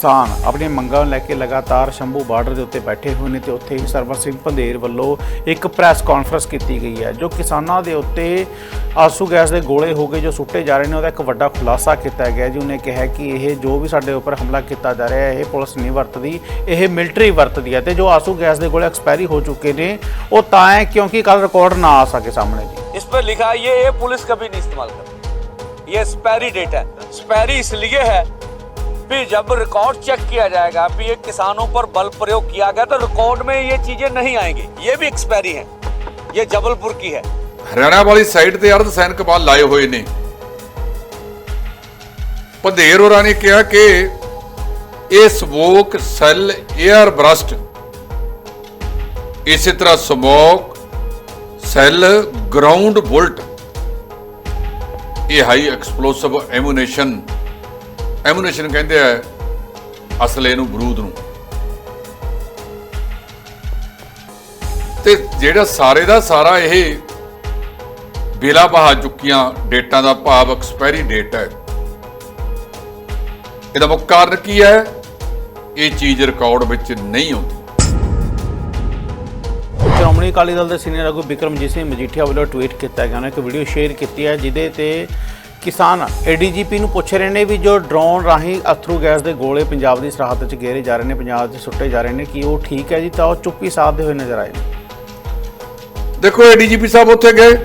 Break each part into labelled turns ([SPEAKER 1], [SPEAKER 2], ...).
[SPEAKER 1] ਕਿਸਾਨ ਆਪਣੀਆਂ ਮੰਗਾਂ ਨੂੰ ਲੈ ਕੇ ਲਗਾਤਾਰ ਸ਼ੰਭੂ ਬਾਰਡਰ ਦੇ ਉੱਤੇ ਬੈਠੇ ਹੋਏ ਨੇ ਤੇ ਉੱਥੇ ਹੀ ਸਰਵਰ ਸਿੰਘ ਪੰਧੇਰ ਵੱਲੋਂ ਇੱਕ ਪ੍ਰੈਸ ਕਾਨਫਰੰਸ ਕੀਤੀ ਗਈ ਹੈ ਜੋ ਕਿਸਾਨਾਂ ਦੇ ਉੱਤੇ ਆਸੂ ਗੈਸ ਦੇ ਗੋਲੇ ਹੋ ਗਏ ਜੋ ਸੁੱਟੇ ਜਾ ਰਹੇ ਨੇ ਉਹਦਾ ਇੱਕ ਵੱਡਾ ਖੁਲਾਸਾ ਕੀਤਾ ਗਿਆ ਜੀ ਉਹਨੇ ਕਿਹਾ ਕਿ ਇਹ ਜੋ ਵੀ ਸਾਡੇ ਉੱਪਰ ਹਮਲਾ ਕੀਤਾ ਜਾ ਰਿਹਾ ਹੈ ਇਹ ਪੁਲਿਸ ਨਹੀਂ ਵਰਤਦੀ ਇਹ ਮਿਲਟਰੀ ਵਰਤਦੀ ਹੈ ਤੇ ਜੋ ਆਸੂ ਗੈਸ ਦੇ ਗੋਲੇ ਐਕਸਪਾਇਰੀ ਹੋ ਚੁੱਕੇ ਨੇ ਉਹ ਤਾਂ ਹੈ ਕਿਉਂਕਿ ਕੱਲ ਰਿਕਾਰਡ ਨਾ ਆ ਸਕੇ ਸਾਹਮਣੇ ਜੀ
[SPEAKER 2] इस पर लिखा है ये ये पुलिस कभी नहीं इस्तेमाल करती ये स्पैरी डेट है स्पैरी इसलिए है भी जब रिकॉर्ड चेक किया जाएगा अभी ये किसानों पर बल प्रयोग किया गया तो रिकॉर्ड में ये चीज़ें नहीं आएँगी। ये भी एक्सपायरी है। ये जबलपुर की है।
[SPEAKER 3] हरियाणा वाली साइड से अर्ध सैनिक बाल लाए हुए ने पधेर और ने कहा कि यह स्मोक सेल एयर ब्रस्ट इस तरह स्मोक सेल ग्राउंड बुलट ये हाई एक्सप्लोसिव एमुनेशन ਐਮੂਨੇਸ਼ਨ ਕਹਿੰਦੇ ਆ, ਅਸਲੇ ਨੂੰ ਬਰੂਦ ਨੂੰ। ਤੇ ਜਿਹੜਾ ਸਾਰੇ ਦਾ ਸਾਰਾ ਇਹ ਬਿਲਾ ਬਹਾ ਚੁੱਕੀਆਂ ਡੇਟਾਂ ਦਾ ਭਾਵ ਐਕਸਪਾਇਰੀ ਡੇਟ ਹੈ। ਇਹਦਾ ਮੁੱਖ ਕਾਰਨ ਕੀ ਹੈ? ਇਹ ਚੀਜ਼ ਰਿਕਾਰਡ ਵਿੱਚ ਨਹੀਂ ਆਉਂਦੀ।
[SPEAKER 1] ਸ਼੍ਰੋਮਣੀ ਅਕਾਲੀ ਦਲ ਦੇ ਸੀਨੀਅਰ ਆਗੂ ਬਿਕਰਮਜੀਤ ਸਿੰਘ ਮਜੀਠੀਆ ਵੱਲੋਂ ਟਵੀਟ ਕੀਤਾ ਗਿਆ। ਨੇ ਇੱਕ ਵੀਡੀਓ ਸ਼ੇਅਰ ਕੀਤੀ ਹੈ, ਜਿਹਦੇ ਤੇ ਕਿਸਾਨ ਏਡੀਜੀਪੀ ਨੂੰ ਪੁੱਛ ਰਹੇ ਨੇ ਵੀ ਜੋ ਡਰੋਨ ਰਾਹੀਂ ਅਥਰੂ ਗੈਸ ਦੇ ਗੋਲੇ ਪੰਜਾਬ ਦੀ ਸਰਹੱਦ 'ਚ ਗੇਰੇ ਜਾ ਰਹੇ ਨੇ, ਪੰਜਾਬ 'ਚ ਸੁੱਟੇ ਜਾ ਰਹੇ ਨੇ, ਕੀ ਉਹ ਠੀਕ ਹੈ ਜੀ? ਤਾਂ ਉਹ ਚੁੱਪੀ ਸਾਧਦੇ ਹੋਏ ਨਜ਼ਰ ਆਏ ਨੇ।
[SPEAKER 3] ਦੇਖੋ ਏਡੀਜੀਪੀ ਸਾਹਿਬ ਉੱਥੇ ਗਏ।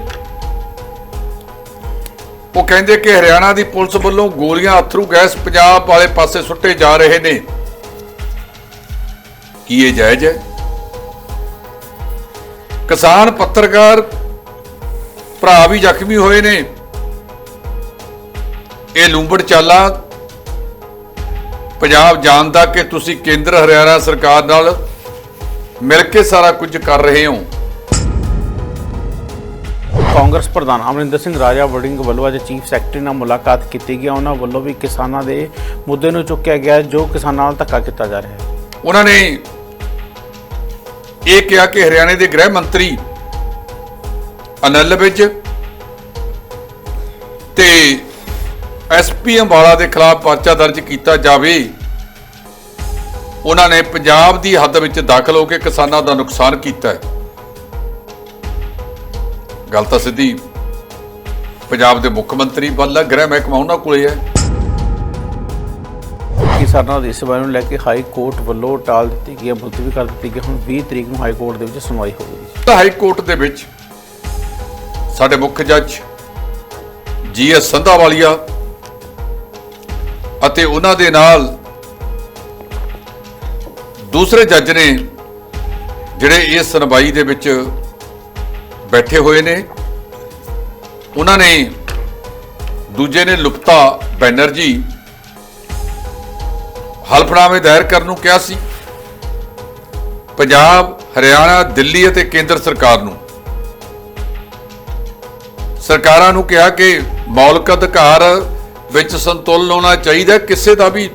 [SPEAKER 3] ਉਹ ਕਹਿੰਦੇ ਕਿ ਹਰਿਆਣਾ ਦੀ ਪੁਲਿਸ ਵੱਲੋਂ ਗੋਲੀਆਂ ਅਥਰੂ ਗੈਸ ਪੰਜਾਬ ਵਾਲੇ ਪਾਸੇ ਸੁੱਟੇ ਜਾ ਰਹੇ ਨੇ। ਕੀ ਇਹ ਜਾਇਜ਼ ਹੈ? ਕਿਸਾਨ ਪੱਤਰਕਾਰ ਭਰਾ ਵੀ ਜ਼ਖਮੀ ਹੋਏ ਨੇ। ਇਹ ਲੂੰਬੜ ਚਾਲਾ ਪੰਜਾਬ ਜਾਣਦਾ ਕਿ ਤੁਸੀਂ ਕੇਂਦਰ ਹਰਿਆਣਾ ਸਰਕਾਰ ਨਾਲ ਮਿਲ ਕੇ ਸਾਰਾ ਕੁਝ ਕਰ ਰਹੇ ਹੋ।
[SPEAKER 1] ਕਾਂਗਰਸ ਪ੍ਰਧਾਨ ਅਮਰਿੰਦਰ ਸਿੰਘ ਰਾਜਾ ਵੜਿੰਗ ਵੱਲੋਂ ਅੱਜ ਚੀਫ ਸੈਕਟਰੀ ਨਾਲ ਮੁਲਾਕਾਤ ਕੀਤੀ ਗਈ ਉਹਨਾਂ ਵੱਲੋਂ ਵੀ ਕਿਸਾਨਾਂ ਦੇ ਮੁੱਦੇ ਨੂੰ ਚੁੱਕਿਆ ਗਿਆ ਜੋ ਕਿਸਾਨਾਂ ਨਾਲ ਧੱਕਾ ਕੀਤਾ ਜਾ ਰਿਹਾ ਹੈ।
[SPEAKER 3] ਉਹਨਾਂ ਨੇ ਇਹ ਕਿਹਾ ਕਿ ਹਰਿਆਣੇ ਦੇ ਗ੍ਰਹਿ ਮੰਤਰੀ ਅਨਿਲ ਵਿਜ ਤੇ ਐਸਪੀ ਅੰਬਾਲਾ ਦੇ ਖਿਲਾਫ ਪਰਚਾ ਦਰਜ ਕੀਤਾ ਜਾਵੇ। ਉਹਨਾਂ ਨੇ ਪੰਜਾਬ ਦੀ ਹੱਦ ਵਿੱਚ ਦਾਖਲ ਹੋ ਕੇ ਕਿਸਾਨਾਂ ਦਾ ਨੁਕਸਾਨ ਕੀਤਾ ਹੈ। ਗੱਲ ਤਾਂ ਸਿੱਧੀ। ਪੰਜਾਬ ਦੇ ਮੁੱਖ ਮੰਤਰੀ ਵੱਲ ਗ੍ਰਹਿ ਮਹਿਕਮਾ ਉਹਨਾਂ ਕੋਲੇ ਹੈ।
[SPEAKER 1] ਕਿਸਾਨਾਂ ਦੀ ਇਸ ਬਾਰੇ ਨੂੰ ਲੈ ਕੇ ਹਾਈ ਕੋਰਟ ਵੱਲੋਂ ਟਾਲ ਦਿੱਤੀ ਗਈ ਹੈ ਮੁਲਤਵੀ ਕਰ ਦਿੱਤੀ ਗਈ। ਹੁਣ 20 ਤਰੀਕ ਨੂੰ ਹਾਈ ਕੋਰਟ ਦੇ ਵਿੱਚ ਸੁਣਵਾਈ ਹੋਵੇਗੀ।
[SPEAKER 3] ਤਾਂ ਹਾਈ ਕੋਰਟ ਦੇ ਵਿੱਚ ਸਾਡੇ ਮੁੱਖ ਜੱਜ ਜੀ ਐਸ ਸੰਧਾਵਾਲੀਆ ਅਤੇ ਉਹਨਾਂ ਦੇ ਨਾਲ ਦੂਸਰੇ ਜੱਜ ਨੇ ਜਿਹੜੇ ਇਸ ਸੁਣਵਾਈ ਦੇ ਵਿੱਚ ਬੈਠੇ ਹੋਏ ਨੇ, ਉਹਨਾਂ ਨੇ ਦੂਜੇ ਨੇ ਲੁਪਤਾ ਬੈਨਰਜੀ ਹਲਫਨਾਮੇ ਦਾਇਰ ਕਰਨ ਨੂੰ ਕਿਹਾ ਸੀ। ਪੰਜਾਬ, ਹਰਿਆਣਾ, ਦਿੱਲੀ ਅਤੇ ਕੇਂਦਰ ਸਰਕਾਰ ਨੂੰ। ਸਰਕਾਰਾਂ ਨੂੰ ਕਿਹਾ ਕਿ ਮੌਲਿਕ ਅਧਿਕਾਰ ਵਿੱਚ ਸੰਤੁਲਨ ਹੋਣਾ ਚਾਹੀਦਾ। ਕਿਸੇ ਦਾ ਵੀ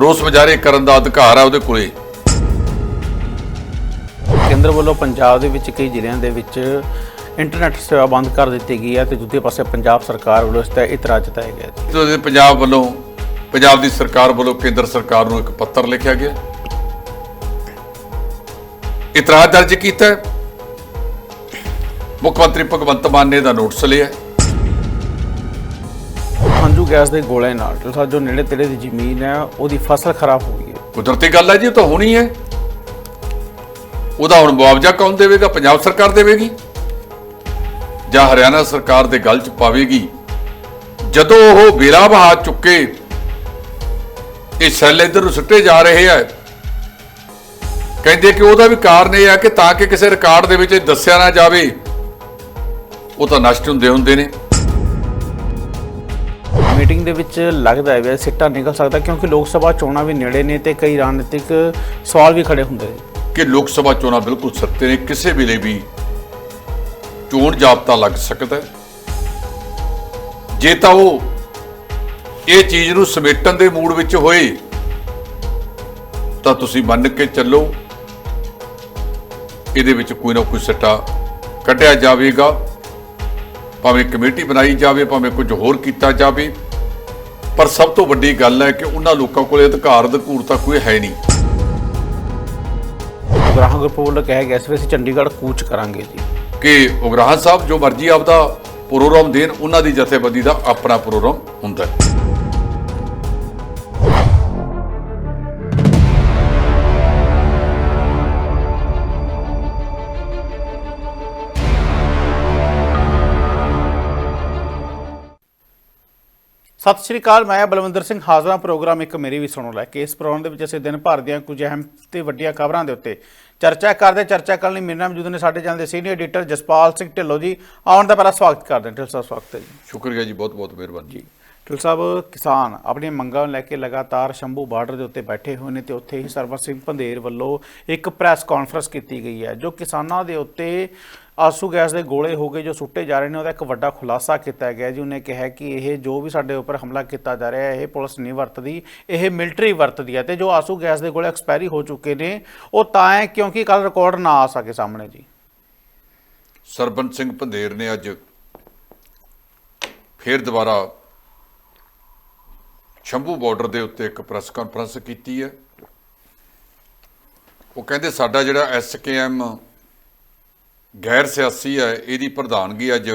[SPEAKER 3] ਰੋਸ ਮੁਜ਼ਾਹਰੇ ਕਰਨ ਦਾ ਅਧਿਕਾਰ ਹੈ ਉਹਦੇ ਕੋਲੇ
[SPEAKER 1] ਕੇਂਦਰ ਵੱਲੋਂ ਪੰਜਾਬ ਦੇ ਵਿੱਚ ਕਈ ਜ਼ਿਲ੍ਹਿਆਂ ਦੇ ਵਿੱਚ ਇੰਟਰਨੈਟ ਸੇਵਾ ਬੰਦ ਕਰ ਦਿੱਤੀ ਗਈ ਹੈ ਤੇ ਦੂਜੇ ਪਾਸੇ ਪੰਜਾਬ ਸਰਕਾਰ ਵੱਲੋਂ ਇਸ ਤੇ ਇਤਰਾਜ਼ ਜਤਾਇਆ ਗਿਆ ਹੈ
[SPEAKER 3] ਪੰਜਾਬ ਵੱਲੋਂ ਪੰਜਾਬ ਦੀ ਸਰਕਾਰ ਵੱਲੋਂ ਕੇਂਦਰ ਸਰਕਾਰ ਨੂੰ ਇੱਕ ਪੱਤਰ ਲਿਖਿਆ ਗਿਆ ਇਤਰਾਜ਼ ਦਰਜ ਕੀਤਾ। ਮੁੱਖ ਮੰਤਰੀ ਭਗਵੰਤ ਮਾਨ ਨੇ ਦਾ ਨੋਟਿਸ ਲਿਆ ਹੈ।
[SPEAKER 1] ਗੈਸ ਦੇ ਗੋਲੇ ਨਾਲ, ਜੋ ਸਾਡਾ ਜੋ ਨੇੜੇ ਤੇੜੇ ਦੀ ਜ਼ਮੀਨ ਹੈ, ਉਹਦੀ ਫਸਲ ਖਰਾਬ ਹੋ ਗਈ ਹੈ।
[SPEAKER 3] ਕੁਦਰਤੀ ਗੱਲ ਹੈ ਜੀ ਉਹ ਤਾਂ ਹੋਣੀ ਹੈ। ਉਹਦਾ ਹੁਣ ਮੁਆਵਜ਼ਾ ਕੌਣ ਦੇਵੇਗਾ? ਪੰਜਾਬ ਸਰਕਾਰ ਦੇਵੇਗੀ? ਜਾਂ ਹਰਿਆਣਾ ਸਰਕਾਰ ਦੇ ਗਲ 'ਚ ਪਾਵੇਗੀ? ਜਦੋਂ ਉਹ ਬੇਲਾ ਬਹਾ ਚੁੱਕੇ, ਇਹ ਸੈੱਲ ਇੱਧਰ ਨੂੰ ਸੁੱਟੇ ਜਾ ਰਹੇ ਆ। ਕਹਿੰਦੇ ਕਿ ਉਹਦਾ ਵੀ ਕਾਰਨ ਇਹ ਹੈ ਕਿ ਤਾਂ ਕਿ ਕਿਸੇ ਰਿਕਾਰਡ ਦੇ ਵਿੱਚ ਦੱਸਿਆ ਨਾ ਜਾਵੇ, ਉਹ ਤਾਂ ਨਸ਼ਟ ਹੁੰਦੇ ਹੁੰਦੇ ਨੇ।
[SPEAKER 1] ਮੀਟਿੰਗ ਦੇ ਵਿੱਚ ਲੱਗਦਾ ਹੈ ਵੀ ਇਹ ਸਿੱਟਾ ਨਿਕਲ ਸਕਦਾ, ਕਿਉਂਕਿ ਲੋਕ ਸਭਾ ਚੋਣਾਂ ਵੀ ਨੇੜੇ ਨੇ ਤੇ ਕਈ ਰਾਜਨੀਤਿਕ ਸਵਾਲ ਵੀ ਖੜੇ ਹੁੰਦੇ ਨੇ।
[SPEAKER 3] ਕਿ ਲੋਕ ਸਭਾ ਚੋਣਾਂ ਬਿਲਕੁਲ ਸੱਤੇ ਨੇ, ਕਿਸੇ ਵੇਲੇ ਵੀ ਚੋਣ ਜਾਬਤਾ ਲੱਗ ਸਕਦਾ ਜੇ ਤਾਂ ਉਹ ਇਹ ਚੀਜ਼ ਨੂੰ ਸਮੇਟਣ ਦੇ ਮੂਡ ਵਿੱਚ ਹੋਏ, ਤਾਂ ਤੁਸੀਂ ਮੰਨ ਕੇ ਚੱਲੋ ਇਹਦੇ ਵਿੱਚ ਕੋਈ ਨਾ ਕੋਈ ਸੱਟਾ ਕੱਢਿਆ ਜਾਵੇਗਾ, ਭਾਵੇਂ ਕਮੇਟੀ ਬਣਾਈ ਜਾਵੇ, ਭਾਵੇਂ ਕੁਝ ਹੋਰ ਕੀਤਾ ਜਾਵੇ। ਪਰ ਸਭ ਤੋਂ ਵੱਡੀ ਗੱਲ ਹੈ ਕਿ ਉਹਨਾਂ ਲੋਕਾਂ ਕੋਲੇ ਅਧਿਕਾਰ ਅਧਿਕੂਰ ਤਾਂ ਕੋਈ ਹੈ ਨਹੀਂ।
[SPEAKER 1] ਗਰੁੱਪ ਵੱਲੋਂ ਕਿਹਾ ਗਿਆ ਸੀ ਅਸੀਂ ਚੰਡੀਗੜ੍ਹ ਕੂਚ ਕਰਾਂਗੇ ਜੀ।
[SPEAKER 3] ਕਿ ਉਗਰਾਹ ਸਾਹਿਬ ਜੋ ਮਰਜ਼ੀ ਆਪਦਾ ਪ੍ਰੋਗਰਾਮ ਦੇਣ ਉਹਨਾਂ ਦੀ ਜਥੇਬੰਦੀ ਦਾ ਆਪਣਾ ਪ੍ਰੋਗਰਾਮ ਹੁੰਦਾ ਹੈ।
[SPEAKER 1] ਸਤਿ ਸ਼੍ਰੀ ਅਕਾਲ ਮੈਂ ਬਲਵਿੰਦਰ ਸਿੰਘ ਹਾਜ਼ਰਾਂ ਪ੍ਰੋਗਰਾਮ ਇੱਕ ਮੇਰੀ ਵੀ ਸੁਣੋ ਲੈ ਕੇ। ਇਸ ਪ੍ਰੋਗਰਾਮ ਦੇ ਵਿੱਚ ਅਸੀਂ ਦਿਨ ਭਰ ਦੀਆਂ ਕੁਝ ਅਹਿਮ ਤੇ ਵੱਡੀਆਂ ਖਬਰਾਂ ਦੇ ਉੱਤੇ ਚਰਚਾ ਕਰਦੇ ਚਰਚਾ ਕਰਨ ਲਈ ਮੇਰੇ ਨਾਲ ਮੌਜੂਦ ਨੇ ਸਾਡੇ ਚੈਨਲ ਦੇ ਸੀਨੀਅਰ ਐਡੀਟਰ ਜਸਪਾਲ ਸਿੰਘ ਢਿੱਲੋਂ ਜੀ। ਆਉਣ ਦਾ ਪਹਿਲਾਂ ਸਵਾਗਤ ਕਰਦੇ ਹਾਂ। ਢਿੱਲੋਂ ਸਾਹਿਬ ਸਵਾਗਤ ਹੈ ਜੀ।
[SPEAKER 3] ਸ਼ੁਕਰੀਆ ਜੀ ਬਹੁਤ ਬਹੁਤ ਮਿਹਰਬਾਨੀ। ਜੀ।
[SPEAKER 1] ਢਿੱਲੋਂ ਸਾਹਿਬ ਕਿਸਾਨ ਆਪਣੀਆਂ ਮੰਗਾਂ ਨੂੰ ਲੈ ਕੇ ਲਗਾਤਾਰ ਸ਼ੰਭੂ ਬਾਰਡਰ ਦੇ ਉੱਤੇ ਬੈਠੇ ਹੋਏ ਨੇ ਤੇ ਉੱਥੇ ਹੀ ਸਰਵਰ ਸਿੰਘ ਪੰਧੇਰ ਵੱਲੋਂ ਇੱਕ ਪ੍ਰੈਸ ਕਾਨਫਰੰਸ ਕੀਤੀ ਗਈ ਹੈ ਜੋ ਕਿਸਾਨਾਂ ਦੇ ਉੱਤੇ ਆਸੂ ਗੈਸ ਦੇ ਗੋਲੇ ਹੋ ਗਏ ਜੋ ਸੁੱਟੇ ਜਾ ਰਹੇ ਨੇ, ਉਹਦਾ ਇੱਕ ਵੱਡਾ ਖੁਲਾਸਾ ਕੀਤਾ ਗਿਆ ਜੀ। ਉਹਨੇ ਕਿਹਾ ਕਿ ਇਹ ਜੋ ਵੀ ਸਾਡੇ ਉੱਪਰ ਹਮਲਾ ਕੀਤਾ ਜਾ ਰਿਹਾ ਹੈ ਇਹ ਪੁਲਿਸ ਨਹੀਂ ਵਰਤਦੀ, ਇਹ ਮਿਲਟਰੀ ਵਰਤਦੀ ਹੈ ਤੇ ਜੋ ਆਸੂ ਗੈਸ ਦੇ ਗੋਲੇ ਐਕਸਪਾਇਰੀ ਹੋ ਚੁੱਕੇ ਨੇ, ਉਹ ਤਾਂ ਹੈ ਕਿਉਂਕਿ ਕੱਲ ਰਿਕਾਰਡ ਨਾ ਆ ਸਕੇ ਸਾਹਮਣੇ ਜੀ।
[SPEAKER 3] ਸਰਬੰਸ ਸਿੰਘ ਪੰਧੇਰ ਨੇ ਅੱਜ ਫੇਰ ਦੁਬਾਰਾ ਸ਼ੰਭੂ ਬਾਰਡਰ ਦੇ ਉੱਤੇ ਇੱਕ ਪ੍ਰੈਸ ਕਾਨਫਰੰਸ ਕੀਤੀ ਹੈ। ਉਹ ਕਹਿੰਦੇ ਸਾਡਾ ਜਿਹੜਾ ਐਸਕੇਐਮ ਗੈਰ ਸਿਆਸੀ ਹੈ, ਇਹਦੀ ਪ੍ਰਧਾਨਗੀ ਅੱਜ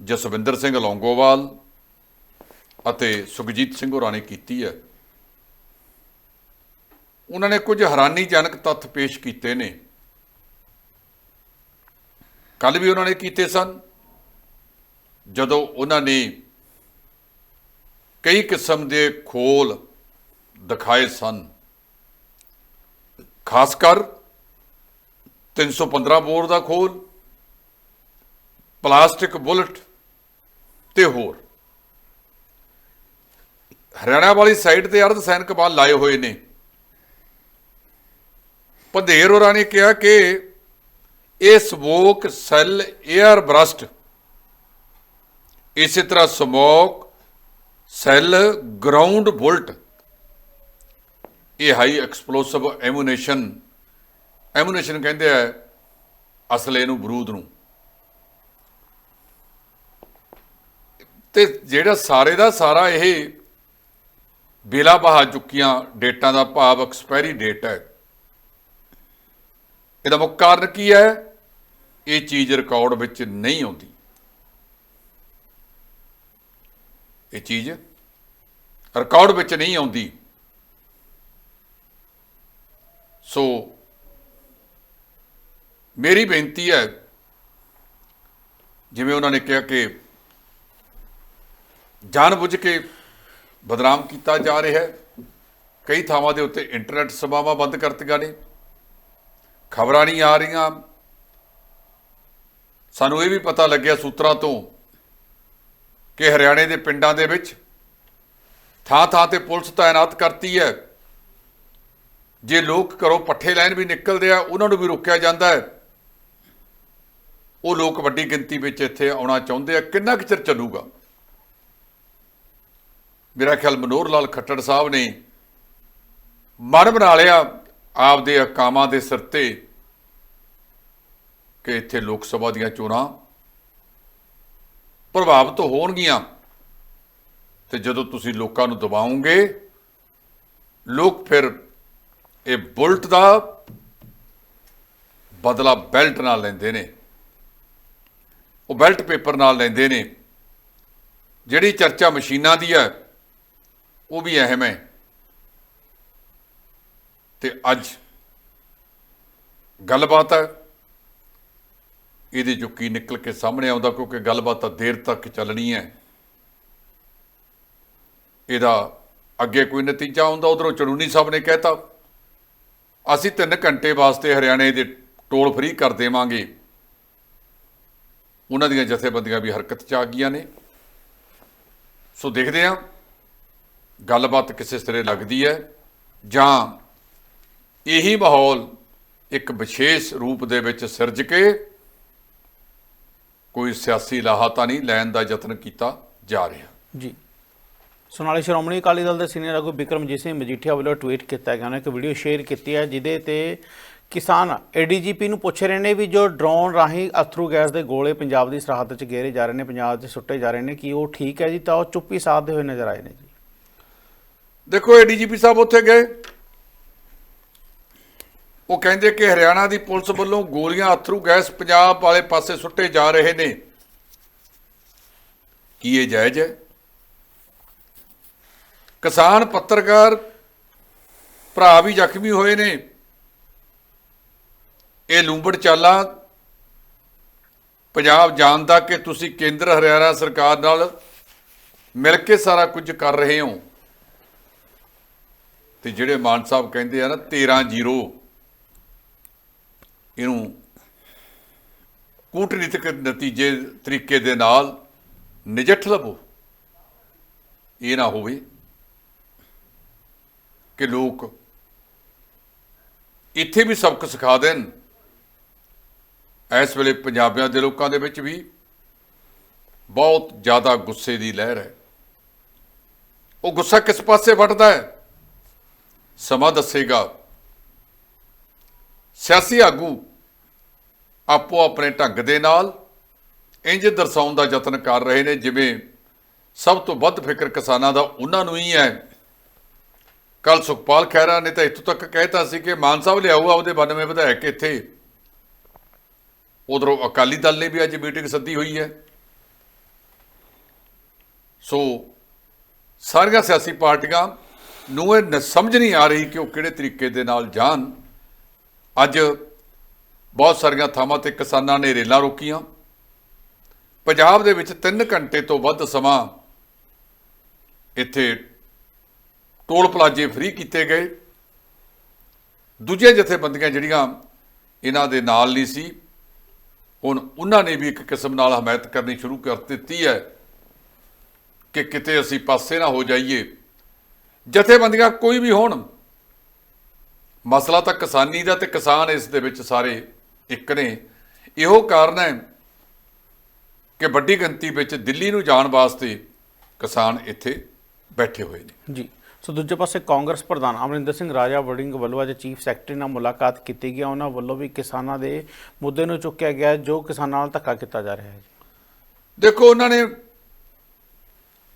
[SPEAKER 3] ਜਸਵਿੰਦਰ ਸਿੰਘ ਲੌਂਗੋਵਾਲ ਅਤੇ ਸੁਖਜੀਤ ਸਿੰਘ ਹੋਰਾਂ ਨੇ ਕੀਤੀ ਹੈ। ਉਹਨਾਂ ਨੇ ਕੁਝ ਹੈਰਾਨੀਜਨਕ ਤੱਥ ਪੇਸ਼ ਕੀਤੇ ਨੇ। ਕੱਲ ਵੀ ਉਹਨਾਂ ਨੇ ਕੀਤੇ ਸਨ। ਜਦੋਂ ਉਹਨਾਂ ਨੇ ਕਈ ਕਿਸਮ ਦੇ ਖੋਲ ਦਿਖਾਏ ਸਨ, ਖਾਸ ਕਰ 315 ਬੋਰ ਦਾ ਖੋਲ, ਪਲਾਸਟਿਕ ਬੁਲਟ ਤੇ ਹੋਰ। ਹਰਿਆਣਾ ਵਾਲੀ ਸਾਈਡ ਤੇ ਅਰਧ ਸੈਨਿਕ ਬਲ ਲਾਏ ਹੋਏ ਨੇ। ਪੰਧੇਰ ਹੋਰਾਂ ਨੇ ਕਿਹਾ ਕਿ ਇਹ ਸਮੋਕ ਸੈੱਲ 에ਅਰ ਬਰਸਟ, ਇਸੇ ਤਰ੍ਹਾਂ ਸਮੋਕ ਸੈੱਲ ਗਰਾਊਂਡ ਬੁਲਟ, ਇਹ ਹਾਈ ਐਕਸਪਲੋਸਿਵ ਐਮੂਨੇਸ਼ਨ ਐਮੂਨੇਸ਼ਨ ਕਹਿੰਦੇ ਆ, ਅਸਲੇ ਨੂੰ ਬਰੂਦ ਨੂੰ। ਤੇ ਜਿਹੜਾ ਸਾਰੇ ਦਾ ਸਾਰਾ ਇਹ ਬੇਲਾ ਬਹਾ ਚੁੱਕੀਆਂ ਡੇਟਾਂ ਦਾ ਭਾਵ ਐਕਸਪਾਇਰੀ ਡੇਟ ਹੈ। ਇਹਦਾ ਮੁੱਖ ਕਾਰਨ ਕੀ ਹੈ? ਇਹ ਚੀਜ਼ ਰਿਕਾਰਡ ਵਿੱਚ ਨਹੀਂ ਆਉਂਦੀ। ਇਹ ਚੀਜ਼ ਰਿਕਾਰਡ ਵਿੱਚ ਨਹੀਂ ਆਉਂਦੀ। ਸੋ ਮੇਰੀ ਬੇਨਤੀ ਹੈ, ਜਿਵੇਂ ਉਹਨਾਂ ਨੇ ਕਿਹਾ ਕਿ ਜਾਣਬੁੱਝ ਕੇ ਬਦਨਾਮ ਕੀਤਾ ਜਾ ਰਿਹਾ ਹੈ। ਕਈ ਥਾਵਾਂ ਦੇ ਉੱਤੇ ਇੰਟਰਨੈਟ ਸੇਵਾਵਾਂ ਬੰਦ ਕਰਤੀਆਂ ਨੇ। ਖਬਰਾਂ ਨਹੀਂ ਆ ਰਹੀਆਂ। ਸਾਨੂੰ ਇਹ ਵੀ ਪਤਾ ਲੱਗਿਆ ਸੂਤਰਾਂ ਤੋਂ ਕਿ ਹਰਿਆਣੇ ਦੇ ਪਿੰਡਾਂ ਦੇ ਵਿੱਚ ਥਾਂ ਥਾਂ ਤੇ ਪੁਲਿਸ ਤਾਇਨਾਤ ਕਰਤੀ ਹੈ। ਜੇ ਲੋਕ ਘਰੋਂ ਪੱਠੇ ਲੈਣ ਵੀ ਨਿਕਲਦੇ ਆ, ਉਹਨਾਂ ਨੂੰ ਵੀ ਰੋਕਿਆ ਜਾਂਦਾ ਹੈ। ਉਹ ਲੋਕ ਵੱਡੀ ਗਿਣਤੀ ਵਿੱਚ ਇੱਥੇ ਆਉਣਾ ਚਾਹੁੰਦੇ ਆ। ਕਿੰਨਾ ਕੁ ਚਿਰ ਚੱਲੂਗਾ? ਮੇਰਾ ਖਿਆਲ ਮਨੋਹਰ ਲਾਲ ਖੱਟੜ ਸਾਹਿਬ ਨੇ ਮਨ ਬਣਾ ਲਿਆ ਆਪਦੇ ਕਾਮਾਂ ਦੇ ਸਿਰ ਤੇ ਕਿ ਇੱਥੇ ਲੋਕ ਸਭਾ ਦੀਆਂ ਚੋਣਾਂ ਪ੍ਰਭਾਵਿਤ ਹੋਣਗੀਆਂ ਤੇ ਜਦੋਂ ਤੁਸੀਂ ਲੋਕਾਂ ਨੂੰ ਦਬਾਓਗੇ, ਲੋਕ ਫਿਰ ਇਹ ਬੁਲਟ ਦਾ ਬਦਲਾ ਬੈਲਟ ਨਾਲ ਲੈਂਦੇ ਨੇ। ਉਹ ਬੈਲਟ ਪੇਪਰ ਨਾਲ ਲੈਂਦੇ ਨੇ। ਜਿਹੜੀ ਚਰਚਾ ਮਸ਼ੀਨਾਂ ਦੀ ਹੈ, ਉਹ ਵੀ ਅਹਿਮ ਹੈ। ਤੇ ਅੱਜ ਗੱਲਬਾਤ ਹੈ। ਇਹਦੇ ਜੋ ਕੀ ਨਿਕਲ ਕੇ ਸਾਹਮਣੇ ਆਉਂਦਾ, ਕਿਉਂਕਿ ਗੱਲਬਾਤ ਤਾਂ ਦੇਰ ਤੱਕ ਚੱਲਣੀ ਹੈ। ਇਹਦਾ ਅੱਗੇ ਕੋਈ ਨਤੀਜਾ ਆਉਂਦਾ, ਉਧਰੋਂ ਚੜੂਨੀ ਸਾਹਿਬ ਨੇ ਕਹਿਤਾ, ਅਸੀਂ 3 ਘੰਟੇ ਵਾਸਤੇ ਹਰਿਆਣੇ ਦੇ ਟੋਲ ਫ੍ਰੀ ਕਰ ਦੇਵਾਂਗੇ। ਉਹਨਾਂ ਦੀਆਂ ਜਥੇਬੰਦੀਆਂ ਵੀ ਹਰਕਤ 'ਚ ਆ ਗਈਆਂ ਨੇ। ਸੋ ਦੇਖਦੇ ਹਾਂ, ਗੱਲਬਾਤ ਕਿਸੇ ਸਿਰੇ ਲੱਗਦੀ ਹੈ ਜਾਂ ਇਹੀ ਮਾਹੌਲ ਇੱਕ ਵਿਸ਼ੇਸ਼ ਰੂਪ ਦੇ ਵਿੱਚ ਸਿਰਜ ਕੇ ਕੋਈ ਸਿਆਸੀ ਲਾਹਾ ਤਾਂ ਨਹੀਂ ਲੈਣ ਦਾ ਯਤਨ ਕੀਤਾ ਜਾ ਰਿਹਾ।
[SPEAKER 1] ਜੀ। ਸੋਨਾਲੀ ਸ਼੍ਰੋਮਣੀ ਅਕਾਲੀ ਦਲ ਦੇ ਸੀਨੀਅਰ ਆਗੂ ਬਿਕਰਮਜੀਤ ਸਿੰਘ ਮਜੀਠੀਆ ਵੱਲੋਂ ਟਵੀਟ ਕੀਤਾ ਗਿਆ, ਉਹਨੇ ਇੱਕ ਵੀਡੀਓ ਸ਼ੇਅਰ ਕੀਤੀ ਹੈ, ਜਿਹਦੇ ਤੇ ਕਿਸਾਨ ਏਡੀਜੀਪੀ ਨੂੰ ਪੁੱਛ ਰਹੇ ਨੇ ਵੀ ਜੋ ਡਰੋਨ ਰਾਹੀਂ ਅਥਰੂ ਗੈਸ ਦੇ ਗੋਲੇ ਪੰਜਾਬ ਦੀ ਸਰਹੱਦ 'ਚ ਗੇਰੇ ਜਾ ਰਹੇ ਨੇ, ਪੰਜਾਬ 'ਚ ਸੁੱਟੇ ਜਾ ਰਹੇ ਨੇ, ਕੀ ਉਹ ਠੀਕ ਹੈ ਜੀ? ਤਾਂ ਉਹ ਚੁੱਪੀ ਸਾਧਦੇ ਹੋਏ ਨਜ਼ਰ ਆਏ ਨੇ ਜੀ।
[SPEAKER 3] ਦੇਖੋ ਏਡੀਜੀਪੀ ਸਾਹਿਬ ਉੱਥੇ ਗਏ। ਉਹ ਕਹਿੰਦੇ ਕਿ ਹਰਿਆਣਾ ਦੀ ਪੁਲਿਸ ਵੱਲੋਂ ਗੋਲੀਆਂ ਅਥਰੂ ਗੈਸ ਪੰਜਾਬ ਵਾਲੇ ਪਾਸੇ ਸੁੱਟੇ ਜਾ ਰਹੇ ਨੇ। ਕੀ ਇਹ ਜਾਇਜ਼ ਹੈ? ਕਿਸਾਨ ਪੱਤਰਕਾਰ ਭਰਾ ਵੀ ਜ਼ਖਮੀ ਹੋਏ ਨੇ। ਇਹ ਲੂੰਬੜ ਚਾਲਾ ਪੰਜਾਬ ਜਾਣਦਾ ਕਿ ਤੁਸੀਂ ਕੇਂਦਰ ਹਰਿਆਣਾ ਸਰਕਾਰ ਨਾਲ ਮਿਲ ਕੇ ਸਾਰਾ ਕੁਝ ਕਰ ਰਹੇ ਹੋ। ਤੇ ਜਿਹੜੇ ਮਾਨ ਸਾਹਿਬ ਕਹਿੰਦੇ ਆ ਨਾ 13-0 ਇਹਨੂੰ ਕੂਟਨੀਤਿਕ ਨਤੀਜੇ ਤਰੀਕੇ ਦੇ ਨਾਲ ਨਜਿੱਠ ਲਵੋ ਇਹ ਨਾ ਹੋਵੇ ਕਿ ਲੋਕ ਇੱਥੇ ਵੀ ਸਬਕ ਸਿਖਾ ਦੇਣ। ਇਸ ਵੇਲੇ ਪੰਜਾਬੀਆਂ ਦੇ ਲੋਕਾਂ ਦੇ ਵਿੱਚ ਵੀ ਬਹੁਤ ਜ਼ਿਆਦਾ ਗੁੱਸੇ ਦੀ ਲਹਿਰ ਹੈ। ਉਹ ਗੁੱਸਾ ਕਿਸ ਪਾਸੇ ਵੱਟਦਾ ਹੈ? ਸਮਾਂ ਦੱਸੇਗਾ। ਸਿਆਸੀ ਆਗੂ ਆਪੋ ਆਪਣੇ ਢੰਗ ਦੇ ਨਾਲ ਇੰਜ ਦਰਸਾਉਣ ਦਾ ਯਤਨ ਕਰ ਰਹੇ ਨੇ, ਜਿਵੇਂ ਸਭ ਤੋਂ ਵੱਧ ਫਿਕਰ ਕਿਸਾਨਾਂ ਦਾ ਉਹਨਾਂ ਨੂੰ ਹੀ ਹੈ। ਕੱਲ ਸੁਖਪਾਲ ਖਹਿਰਾ ਨੇ ਤਾਂ ਇੱਥੋਂ ਤੱਕ ਕਹਿਤਾ ਸੀ ਕਿ ਮਾਨ ਸਾਹਿਬ ਲਿਆਊ ਆਪਦੇ 92 ਵਿਧਾਇਕ ਇੱਥੇ। ਉਧਰੋਂ ਅਕਾਲੀ ਦਲ ਨੇ ਵੀ ਅੱਜ ਮੀਟਿੰਗ ਸੱਦੀ ਹੋਈ ਹੈ। ਸੋ ਸਾਰੀਆਂ ਸਿਆਸੀ ਪਾਰਟੀਆਂ ਨੂੰ ਇਹ ਨ- ਸਮਝ ਨਹੀਂ ਆ ਰਹੀ ਕਿ ਉਹ ਕਿਹੜੇ ਤਰੀਕੇ ਦੇ ਨਾਲ ਜਾਣ। ਅੱਜ ਬਹੁਤ ਸਾਰੀਆਂ ਥਾਵਾਂ ਤੇ ਕਿਸਾਨਾਂ ਨੇ ਰੇਲਾਂ ਰੋਕੀਆਂ। ਪੰਜਾਬ ਦੇ ਵਿੱਚ 3 ਘੰਟੇ ਤੋਂ ਵੱਧ ਸਮਾਂ ਇੱਥੇ ਟੋਲ ਪਲਾਜ਼ੇ ਫ੍ਰੀ ਕੀਤੇ ਗਏ। ਦੂਜੀਆਂ ਜਥੇਬੰਦੀਆਂ ਜਿਹੜੀਆਂ ਇਹਨਾਂ ਦੇ ਨਾਲ ਨਹੀਂ ਸੀ। ਹੁਣ ਉਹਨਾਂ ਨੇ ਵੀ ਇੱਕ ਕਿਸਮ ਨਾਲ ਹਮਾਇਤ ਕਰਨੀ ਸ਼ੁਰੂ ਕਰ ਦਿੱਤੀ ਹੈ ਕਿ ਕਿਤੇ ਅਸੀਂ ਪਾਸੇ ਨਾ ਹੋ ਜਾਈਏ। ਜਥੇਬੰਦੀਆਂ ਕੋਈ ਵੀ ਹੋਣ, ਮਸਲਾ ਤਾਂ ਕਿਸਾਨੀ ਦਾ ਤੇ ਕਿਸਾਨ ਇਸ ਦੇ ਵਿੱਚ ਸਾਰੇ ਇੱਕ ਨੇ। ਇਹੋ ਕਾਰਨ ਹੈ ਕਿ ਵੱਡੀ ਗਿਣਤੀ ਵਿੱਚ ਦਿੱਲੀ ਨੂੰ ਜਾਣ ਵਾਸਤੇ ਕਿਸਾਨ ਇੱਥੇ ਬੈਠੇ ਹੋਏ ਨੇ।
[SPEAKER 1] ਜੀ। ਸੋ ਦੂਜੇ ਪਾਸੇ ਕਾਂਗਰਸ ਪ੍ਰਧਾਨ ਅਮਰਿੰਦਰ ਸਿੰਘ ਰਾਜਾ ਵੜਿੰਗ ਵੱਲੋਂ ਅੱਜ ਚੀਫ ਸੈਕਟਰੀ ਨਾਲ ਮੁਲਾਕਾਤ ਕੀਤੀ ਗਈ ਉਹਨਾਂ ਵੱਲੋਂ ਵੀ ਕਿਸਾਨਾਂ ਦੇ ਮੁੱਦੇ ਨੂੰ ਚੁੱਕਿਆ ਗਿਆ ਜੋ ਕਿਸਾਨਾਂ ਨਾਲ ਧੱਕਾ ਕੀਤਾ ਜਾ ਰਿਹਾ ਹੈ
[SPEAKER 3] ਦੇਖੋ, ਉਹਨਾਂ ਨੇ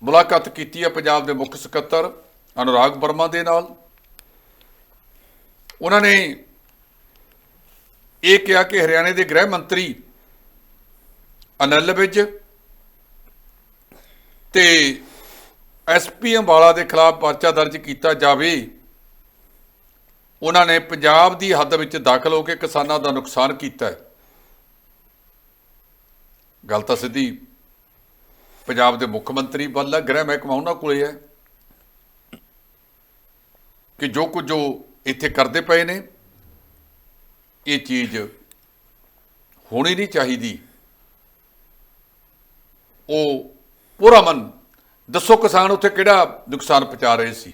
[SPEAKER 3] ਮੁਲਾਕਾਤ ਕੀਤੀ ਹੈ ਪੰਜਾਬ ਦੇ ਮੁੱਖ ਸਕੱਤਰ ਅਨੁਰਾਗ ਵਰਮਾ ਦੇ ਨਾਲ। ਉਹਨਾਂ ਨੇ ਇਹ ਕਿਹਾ ਕਿ ਹਰਿਆਣੇ ਦੇ ਗ੍ਰਹਿ ਮੰਤਰੀ ਅਨਿਲ ਵਿਜ ਤੇ ਐਸਪੀ ਅੰਬਾਲਾ ਦੇ ਖਿਲਾਫ ਪਰਚਾ ਦਰਜ ਕੀਤਾ ਜਾਵੇ। ਉਹਨਾਂ ਨੇ ਪੰਜਾਬ ਦੀ ਹੱਦ ਵਿੱਚ ਦਾਖਲ ਹੋ ਕੇ ਕਿਸਾਨਾਂ ਦਾ ਨੁਕਸਾਨ ਕੀਤਾ ਹੈ। ਗੱਲ ਤਾਂ ਸਿੱਧੀ ਪੰਜਾਬ ਦੇ ਮੁੱਖ ਮੰਤਰੀ ਵੱਲ ਹੈ, ਗ੍ਰਹਿ ਮਹਿਕਮਾ ਉਹਨਾਂ ਕੋਲੇ ਹੈ ਕਿ ਜੋ ਕੁਝ ਉਹ ਇੱਥੇ ਕਰਦੇ ਪਏ ਨੇ, ਇਹ ਚੀਜ਼ ਹੋਣੀ ਨਹੀਂ ਚਾਹੀਦੀ। ਉਹ ਪੂਰਾ ਮਨ ਦੱਸੋ ਕਿਸਾਨ ਉੱਥੇ ਕਿਹੜਾ ਨੁਕਸਾਨ ਪਹੁੰਚਾ ਰਹੇ ਸੀ?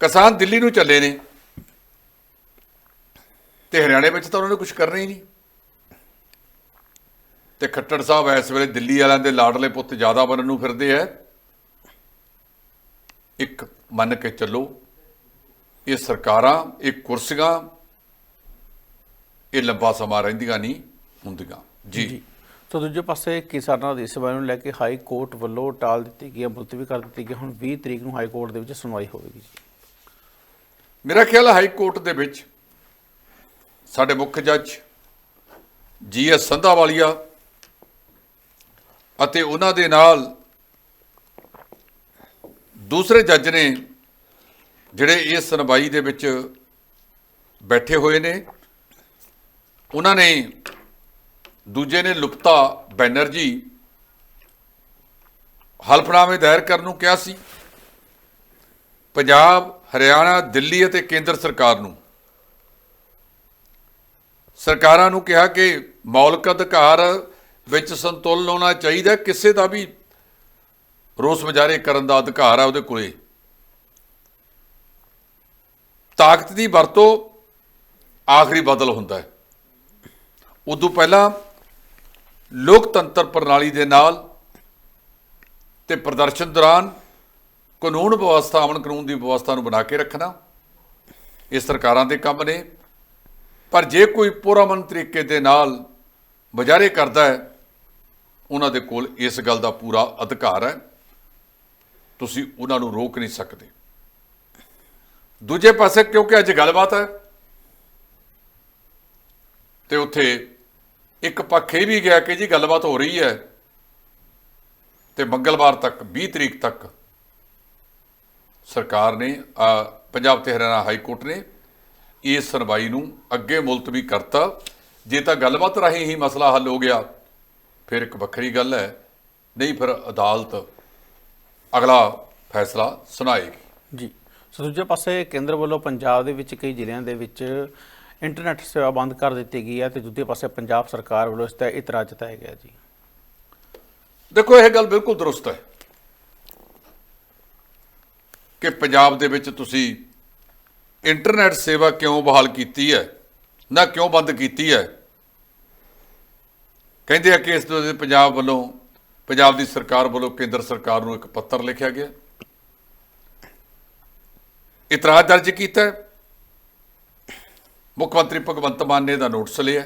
[SPEAKER 3] ਕਿਸਾਨ ਦਿੱਲੀ ਨੂੰ ਚੱਲੇ ਨੇ ਤੇ ਹਰਿਆਣੇ ਵਿੱਚ ਤਾਂ ਉਹਨਾਂ ਨੇ ਕੁਝ ਕਰਨਾ ਹੀ ਨਹੀਂ। ਤੇ ਖੱਟੜ ਸਾਹਿਬ ਇਸ ਵੇਲੇ ਦਿੱਲੀ ਵਾਲਿਆਂ ਦੇ ਲਾਡਲੇ ਪੁੱਤ ਜ਼ਿਆਦਾ ਬਣਨ ਨੂੰ ਫਿਰਦੇ ਐ ਇੱਕ ਮੰਨ ਕੇ ਚੱਲੋ, ਇਹ ਸਰਕਾਰਾਂ, ਇਹ ਕੁਰਸੀਆਂ, ਇਹ ਲੰਬਾ ਸਮਾਂ ਰਹਿੰਦੀਆਂ ਨਹੀਂ ਹੁੰਦੀਆਂ। ਜੀ।
[SPEAKER 1] ਤਾਂ ਦੂਜੇ ਪਾਸੇ ਕਿਸਾਨਾਂ ਦੀ ਸਭਾ ਨੂੰ ਲੈ ਕੇ ਹਾਈ ਕੋਰਟ ਵੱਲੋਂ ਟਾਲ ਦਿੱਤੀ ਗਈ ਹੈ, ਮੁਲਤਵੀ ਕਰ ਦਿੱਤੀ ਗਈ ਹੁਣ 20 ਤਰੀਕ ਨੂੰ ਹਾਈ ਕੋਰਟ ਦੇ ਵਿੱਚ ਸੁਣਵਾਈ ਹੋਵੇਗੀ ਜੀ।
[SPEAKER 3] ਮੇਰਾ ਖਿਆਲ ਹਾਈ ਕੋਰਟ ਦੇ ਵਿੱਚ ਸਾਡੇ ਮੁੱਖ ਜੱਜ ਜੀ ਐਸ ਸੰਧਾਵਾਲੀਆ ਅਤੇ ਉਹਨਾਂ ਦੇ ਨਾਲ ਦੂਸਰੇ ਜੱਜ ਨੇ ਜਿਹੜੇ ਇਸ ਸੁਣਵਾਈ ਦੇ ਵਿੱਚ ਬੈਠੇ ਹੋਏ ਨੇ, ਉਹਨਾਂ ਨੇ ਦੂਜੇ ਨੇ ਲੁਪਤਾ ਬੈਨਰਜੀ ਹਲਫਨਾਮੇ ਦਾਇਰ ਕਰਨ ਨੂੰ ਕਿਹਾ ਸੀ। ਪੰਜਾਬ, ਹਰਿਆਣਾ, ਦਿੱਲੀ ਅਤੇ ਕੇਂਦਰ ਸਰਕਾਰ ਨੂੰ। ਸਰਕਾਰਾਂ ਨੂੰ ਕਿਹਾ ਕਿ ਮੌਲਿਕ ਅਧਿਕਾਰ ਵਿੱਚ ਸੰਤੁਲਨ ਹੋਣਾ ਚਾਹੀਦਾ ਕਿਸੇ ਦਾ ਵੀ ਰੋਸ ਮੁਜ਼ਾਹਰੇ ਕਰਨ ਦਾ ਅਧਿਕਾਰ ਹੈ ਉਹਦੇ ਕੋਲੇ। ਤਾਕਤ ਦੀ ਵਰਤੋਂ ਆਖਰੀ ਬਦਲ ਹੁੰਦਾ ਹੈ। ਉਦੋਂ ਪਹਿਲਾਂ ਲੋਕਤੰਤਰ ਪ੍ਰਣਾਲੀ ਦੇ ਨਾਲ ਤੇ ਪ੍ਰਦਰਸ਼ਨ ਦੌਰਾਨ ਕਾਨੂੰਨ ਵਿਵਸਥਾ ਅਮਨ ਕਾਨੂੰਨ ਦੀ ਵਿਵਸਥਾ ਨੂੰ ਬਣਾ ਕੇ ਰੱਖਣਾ ਇਹ ਸਰਕਾਰਾਂ ਦੇ ਕੰਮ ਨੇ। ਪਰ ਜੇ ਕੋਈ ਪੁਰਅਮਨ ਤਰੀਕੇ ਦੇ ਨਾਲ ਮੁਜ਼ਾਹਰੇ ਕਰਦਾ ਹੈ, ਉਹਨਾਂ ਦੇ ਕੋਲ ਇਸ ਗੱਲ ਦਾ ਪੂਰਾ ਅਧਿਕਾਰ ਹੈ। ਤੁਸੀਂ ਉਹਨਾਂ ਨੂੰ ਰੋਕ ਨਹੀਂ ਸਕਦੇ। ਦੂਜੇ ਪਾਸੇ ਕਿਉਂਕਿ ਅੱਜ ਗੱਲਬਾਤ ਹੈ, ਤੇ ਉੱਥੇ ਇੱਕ ਪੱਖ ਇਹ ਵੀ ਗਿਆ ਕਿ ਜੀ ਗੱਲਬਾਤ ਹੋ ਰਹੀ ਹੈ ਤੇ ਮੰਗਲਵਾਰ ਤੱਕ 20 ਤਰੀਕ ਤੱਕ ਸਰਕਾਰ ਨੇ ਪੰਜਾਬ ਤੇ ਹਰਿਆਣਾ ਹਾਈ ਕੋਰਟ ਨੇ ਇਸ ਸੁਣਵਾਈ ਨੂੰ ਅੱਗੇ ਮੁਲਤਵੀ ਕਰਤਾ। ਜੇ ਤਾਂ ਗੱਲਬਾਤ ਰਾਹੀਂ ਹੀ ਮਸਲਾ ਹੱਲ ਹੋ ਗਿਆ, ਫਿਰ ਇੱਕ ਵੱਖਰੀ ਗੱਲ ਹੈ, ਨਹੀਂ ਫਿਰ ਅਦਾਲਤ ਅਗਲਾ ਫੈਸਲਾ ਸੁਣਾਏਗੀ।
[SPEAKER 1] ਜੀ। ਸੋ ਦੂਜੇ ਪਾਸੇ ਕੇਂਦਰ ਵੱਲੋਂ ਪੰਜਾਬ ਦੇ ਵਿੱਚ ਕਈ ਜ਼ਿਲ੍ਹਿਆਂ ਦੇ ਵਿੱਚ ਇੰਟਰਨੈਟ ਸੇਵਾ ਬੰਦ ਕਰ ਦਿੱਤੀ ਗਈ ਹੈ ਤੇ ਦੂਜੇ ਪਾਸੇ ਪੰਜਾਬ ਸਰਕਾਰ ਵੱਲੋਂ ਇਸ ਤੇ ਇਤਰਾਜ਼ ਜਤਾਇਆ ਗਿਆ ਜੀ।
[SPEAKER 3] ਦੇਖੋ, ਇਹ ਗੱਲ ਬਿਲਕੁਲ ਦਰੁਸਤ ਹੈ ਕਿ ਪੰਜਾਬ ਦੇ ਵਿੱਚ ਤੁਸੀਂ ਇੰਟਰਨੈਟ ਸੇਵਾ ਕਿਉਂ ਬਹਾਲ ਕੀਤੀ ਹੈ, ਨਾ ਕਿਉਂ ਬੰਦ ਕੀਤੀ ਹੈ? ਕਹਿੰਦੇ ਆ ਕਿ ਇਸ ਦੇ ਪੰਜਾਬ ਵੱਲੋਂ, ਪੰਜਾਬ ਦੀ ਸਰਕਾਰ ਵੱਲੋਂ ਕੇਂਦਰ ਸਰਕਾਰ ਨੂੰ ਇੱਕ ਪੱਤਰ ਲਿਖਿਆ ਗਿਆ। ਇਤਰਾਜ਼ ਦਰਜ ਕੀਤਾ ਮੁੱਖ ਮੰਤਰੀ ਭਗਵੰਤ ਮਾਨ ਨੇ ਦਾ ਨੋਟਿਸ ਲਿਆ।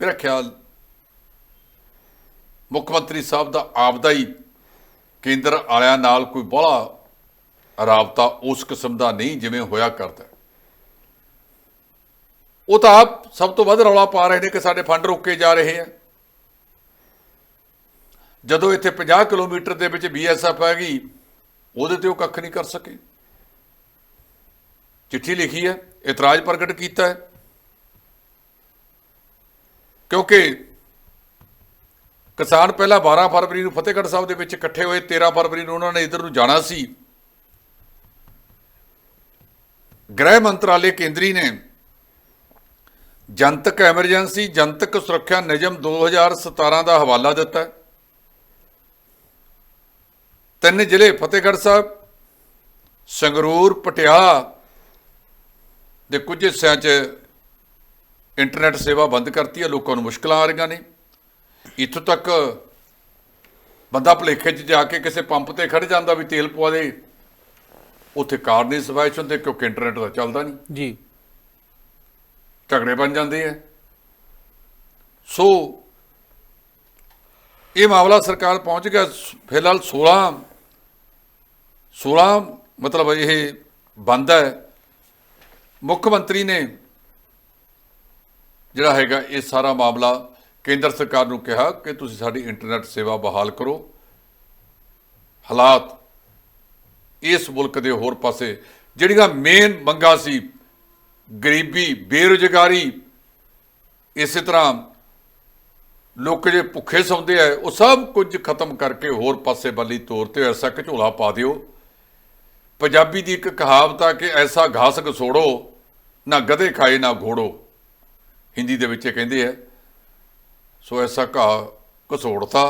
[SPEAKER 3] ਮੇਰਾ ਖਿਆਲ, ਮੁੱਖ ਮੰਤਰੀ ਸਾਹਿਬ ਦਾ ਆਪਦਾ ਹੀ ਕੇਂਦਰ ਵਾਲਿਆਂ ਨਾਲ ਕੋਈ ਬੜਾ ਰਾਬਤਾ ਉਸ ਕਿਸਮ ਦਾ ਨਹੀਂ ਜਿਵੇਂ ਹੋਇਆ ਕਰਦਾ। ਉਹ ਤਾਂ ਆਪ ਸਭ ਤੋਂ ਵੱਧ ਰੌਲਾ ਪਾ ਰਹੇ ਨੇ ਕਿ ਸਾਡੇ ਫੰਡ ਰੋਕੇ ਜਾ ਰਹੇ ਆ। ਜਦੋਂ ਇੱਥੇ 50 ਕਿਲੋਮੀਟਰ ਦੇ ਵਿੱਚ ਬੀਐਸਐਫ ਗਈ ਉਹਦੇ ਤੇ ਉਹ ਕੱਖ ਨਹੀਂ ਕਰ ਸਕੇ। ਚਿੱਠੀ ਲਿਖੀ ਹੈ, ਇਤਰਾਜ਼ ਪ੍ਰਗਟ ਕੀਤਾ ਹੈ। ਕਿਉਂਕਿ ਕਿਸਾਨ ਪਹਿਲਾਂ 12 ਫਰਵਰੀ ਨੂੰ ਫਤਿਹਗੜ੍ਹ ਸਾਹਿਬ ਦੇ ਵਿੱਚ ਇਕੱਠੇ ਹੋਏ 13 ਫਰਵਰੀ ਨੂੰ ਉਹਨਾਂ ਨੇ ਇਧਰ ਨੂੰ ਜਾਣਾ ਸੀ। ਗ੍ਰਹਿ ਮੰਤਰਾਲੇ ਕੇਂਦਰੀ ਨੇ ਜਨਤਕ ਐਮਰਜੈਂਸੀ, ਜਨਤਕ ਸੁਰੱਖਿਆ ਨਿਯਮ 2017 ਦਾ ਹਵਾਲਾ ਦਿੱਤਾ। ਤਿੰਨ ਜ਼ਿਲ੍ਹੇ, ਫਤਿਹਗੜ੍ਹ ਸਾਹਿਬ, ਸੰਗਰੂਰ, ਪਟਿਆਲਾ ਦੇ ਕੁਝ ਹਿੱਸਿਆਂ 'ਚ ਇੰਟਰਨੈਟ ਸੇਵਾ ਬੰਦ ਕਰਤੀ ਹੈ ਲੋਕਾਂ ਨੂੰ ਮੁਸ਼ਕਲਾਂ ਆ ਰਹੀਆਂ ਨੇ। ਇੱਥੋਂ ਤੱਕ ਬੰਦਾ ਭੁਲੇਖੇ 'ਚ ਜਾ ਕੇ ਕਿਸੇ ਪੰਪ ਤੇ ਖੜ ਜਾਂਦਾ ਵੀ ਤੇਲ ਪਵਾ ਦੇ। ਉੱਥੇ ਕਾਰ ਨਹੀਂ ਸਫਾਇਸ਼ ਹੁੰਦੇ ਕਿਉਂਕਿ ਇੰਟਰਨੈਟ ਦਾ ਚੱਲਦਾ ਨਹੀਂ।
[SPEAKER 1] ਜੀ।
[SPEAKER 3] ਝਗੜੇ ਬਣ ਜਾਂਦੇ ਆ। ਸੋ ਇਹ ਮਾਮਲਾ ਸਰਕਾਰ ਪਹੁੰਚ ਗਿਆ ਫਿਲਹਾਲ 16 16 ਮਤਲਬ ਇਹ ਬੰਦ ਹੈ। ਮੁੱਖ ਮੰਤਰੀ ਨੇ ਜਿਹੜਾ ਹੈਗਾ ਇਹ ਸਾਰਾ ਮਾਮਲਾ ਕੇਂਦਰ ਸਰਕਾਰ ਨੂੰ ਕਿਹਾ ਕਿ ਤੁਸੀਂ ਸਾਡੀ ਇੰਟਰਨੈਟ ਸੇਵਾ ਬਹਾਲ ਕਰੋ। ਹਾਲਾਤ ਇਸ ਮੁਲਕ ਦੇ ਹੋਰ ਪਾਸੇ ਜਿਹੜੀਆਂ ਮੇਨ ਮੰਗਾਂ ਸੀ, ਗਰੀਬੀ, ਬੇਰੁਜ਼ਗਾਰੀ, ਇਸੇ ਤਰ੍ਹਾਂ ਲੋਕ ਜੇ ਭੁੱਖੇ ਸੌਂਦੇ ਆ, ਉਹ ਸਭ ਕੁਝ ਖਤਮ ਕਰਕੇ ਹੋਰ ਪਾਸੇ ਬੱਲੀ ਤੋਰ ਤੇ ਐਸਾ ਝੋਲਾ ਪਾ ਦਿਓ। ਪੰਜਾਬੀ ਦੀ ਇੱਕ ਕਹਾਵਤ ਆ ਕਿ ਐਸਾ ਘਾਸ ਗਸੋੜੋ ਨਾ ਗਧੇ ਖਾਏ ਨਾ ਘੋੜੋ। ਹਿੰਦੀ ਦੇ ਵਿੱਚ ਇਹ ਕਹਿੰਦੇ ਆ ਸੋ ਐਸਾ ਘਾਹ ਘਸੋੜਤਾ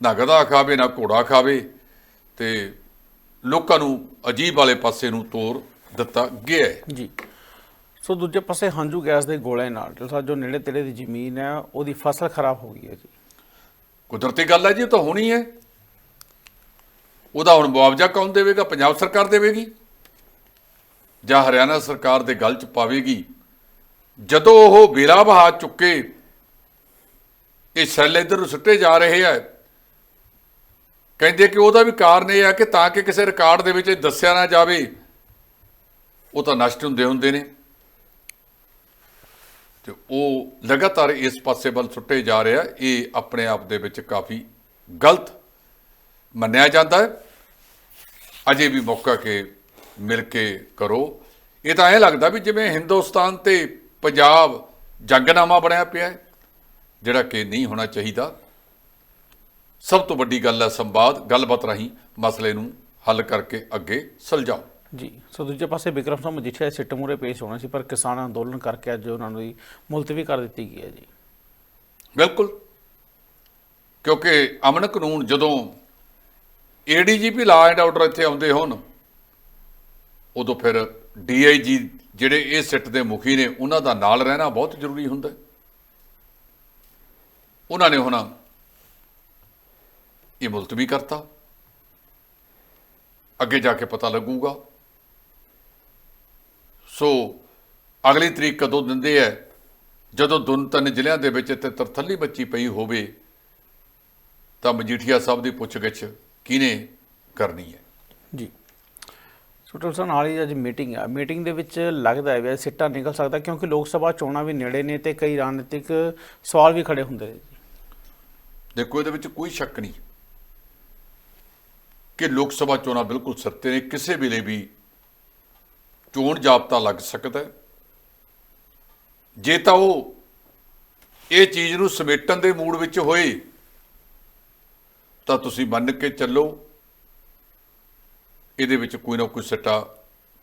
[SPEAKER 3] ਨਾ ਗਧਾ ਖਾਵੇ ਨਾ ਘੋੜਾ ਖਾਵੇ ਤੇ ਲੋਕਾਂ ਨੂੰ ਅਜੀਬ ਵਾਲੇ ਪਾਸੇ ਨੂੰ ਤੋਰ ਦਿੱਤਾ ਗਿਆ
[SPEAKER 1] ਜੀ। ਸੋ ਦੂਜੇ ਪਾਸੇ ਹੰਝੂ ਗੈਸ ਦੇ ਗੋਲੇ ਨਾਲ ਜਿਹੜਾ ਜੋ ਨੇੜੇ ਤੇੜੇ ਦੀ ਜ਼ਮੀਨ ਹੈ ਉਹਦੀ ਫਸਲ ਖਰਾਬ ਹੋ ਗਈ ਹੈ ਜੀ।
[SPEAKER 3] ਕੁਦਰਤੀ ਗੱਲ ਹੈ ਜੀ ਤਾਂ ਹੋਣੀ ਹੈ। ਉਹਦਾ ਹੁਣ ਮੁਆਵਜ਼ਾ ਕੌਣ ਦੇਵੇਗਾ? ਪੰਜਾਬ ਸਰਕਾਰ ਦੇਵੇਗੀ? ਜਾਂ ਹਰਿਆਣਾ ਸਰਕਾਰ ਦੇ ਗਲ ਚ ਪਾਵੇਗੀ? ਜਦੋਂ ਉਹ ਬੇਲਾ ਬਹਾ ਚੁੱਕੇ, ਇਹ ਸੈੱਲ ਇੱਧਰ ਨੂੰ ਸੁੱਟੇ ਜਾ ਰਹੇ ਆ। ਕਹਿੰਦੇ ਕਿ ਉਹਦਾ ਵੀ ਕਾਰਨ ਇਹ ਹੈ ਕਿ ਤਾਂ ਕਿ ਕਿਸੇ ਰਿਕਾਰਡ ਦੇ ਵਿੱਚ ਦੱਸਿਆ ਨਾ ਜਾਵੇ, ਉਹ ਤਾਂ ਨਸ਼ਟ ਹੁੰਦੇ ਹੁੰਦੇ ਨੇ। ਤੇ ਉਹ ਲਗਾਤਾਰ ਇਸ ਪਾਸੇ ਵੱਲ ਸੁੱਟੇ ਜਾ ਰਿਹਾ, ਇਹ ਆਪਣੇ ਆਪ ਦੇ ਵਿੱਚ ਕਾਫੀ ਗਲਤ ਮੰਨਿਆ ਜਾਂਦਾ ਹੈ। ਅਜੇ ਵੀ ਮੌਕਾ ਕਿ ਮਿਲ ਕੇ ਕਰੋ। ਇਹ ਤਾਂ ਐਂ ਲੱਗਦਾ ਵੀ ਜਿਵੇਂ ਹਿੰਦੁਸਤਾਨ ਤੇ ਪੰਜਾਬ ਜੰਗਨਾਮਾ ਬਣਿਆ ਪਿਆ ਹੈ ਜਿਹੜਾ ਕਿ ਨਹੀਂ ਹੋਣਾ ਚਾਹੀਦਾ। ਸਭ ਤੋਂ ਵੱਡੀ ਗੱਲ ਹੈ ਸੰਵਾਦ ਗੱਲਬਾਤ ਰਾਹੀਂ ਮਸਲੇ ਨੂੰ ਹੱਲ ਕਰਕੇ ਅੱਗੇ ਸੁਲਝਾਓ।
[SPEAKER 1] ਜੀ ਸੋ ਦੂਜੇ ਪਾਸੇ ਵਿਕਰਮ ਸਿੰਘ ਮਜੀਠੀਆ ਸਿੱਟ ਮੂਹਰੇ ਪੇਸ਼ ਹੋਣਾ ਸੀ ਪਰ ਕਿਸਾਨ ਅੰਦੋਲਨ ਕਰਕੇ ਅੱਜ ਉਹਨਾਂ ਨੂੰ ਮੁਲਤਵੀ ਕਰ ਦਿੱਤੀ ਗਈ ਹੈ ਜੀ।
[SPEAKER 3] ਬਿਲਕੁਲ। ਕਿਉਂਕਿ ਅਮਨ ਕਾਨੂੰਨ ਜਦੋਂ ਏਡੀਜੀਪੀ ਲਾ ਐਂਡ ਆਰਡਰ ਇੱਥੇ ਆਉਂਦੇ ਹੋਣ। ਉਦੋਂ ਫਿਰ ਡੀਆਈਜੀ ਜਿਹੜੇ ਇਹ ਸਿੱਟ ਦੇ ਮੁਖੀ ਨੇ, ਉਹਨਾਂ ਦਾ ਨਾਲ ਰਹਿਣਾ ਬਹੁਤ ਜ਼ਰੂਰੀ ਹੁੰਦਾ। ਉਹਨਾਂ ਨੇ ਹੁਣ ਇਹ ਮੁਲਤਵੀ ਕਰਤਾ। ਅੱਗੇ ਜਾ ਕੇ ਪਤਾ ਲੱਗੂਗਾ। ਸੋ ਅਗਲੀ ਤਰੀਕ ਕਦੋਂ ਦਿੰਦੇ ਐ ਜਦੋਂ ਦੁਨ ਤਿੰਨ ਜ਼ਿਲ੍ਹਿਆਂ ਦੇ ਵਿੱਚ ਇੱਥੇ ਤਰਥੱਲੀ ਬੱਚੀ ਪਈ ਹੋਵੇ, ਤਾਂ ਮਜੀਠੀਆ ਸਾਹਿਬ ਦੀ ਪੁੱਛਗਿੱਛ ਕਿਹਨੇ ਕਰਨੀ ਹੈ?
[SPEAKER 1] ਜੀ। ਸੁਟਲ ਸਰ ਨਾਲ ਹੀ ਅੱਜ ਮੀਟਿੰਗ ਆ। ਮੀਟਿੰਗ ਦੇ ਵਿੱਚ ਲੱਗਦਾ ਹੈ ਵੀ ਅੱਜ ਸਿੱਟਾ ਨਿਕਲ ਸਕਦਾ ਕਿਉਂਕਿ ਲੋਕ ਸਭਾ ਚੋਣਾਂ ਵੀ ਨੇੜੇ ਨੇ ਤੇ ਕਈ ਰਾਜਨੀਤਿਕ ਸਵਾਲ ਵੀ ਖੜੇ ਹੁੰਦੇ ਨੇ
[SPEAKER 3] ਦੇਖੋ ਇਹਦੇ ਵਿੱਚ ਕੋਈ ਸ਼ੱਕ ਨਹੀਂ ਕਿ ਲੋਕ ਸਭਾ ਚੋਣਾਂ ਬਿਲਕੁਲ ਸੱਤੇ ਨੇ। ਕਿਸੇ ਵੇਲੇ ਵੀ ਚੋਣ ਜਾਬਤਾ ਲੱਗ ਸਕਦਾ ਹੈ। ਜੇ ਤਾਂ ਉਹ ਇਹ ਚੀਜ਼ ਨੂੰ ਸਮੇਟਣ ਦੇ ਮੂਡ ਵਿੱਚ ਹੋਏ ਤਾਂ ਤੁਸੀਂ ਮੰਨ ਕੇ ਚੱਲੋ ਇਹਦੇ ਵਿੱਚ ਕੋਈ ਨਾ ਕੋਈ ਸੱਟਾ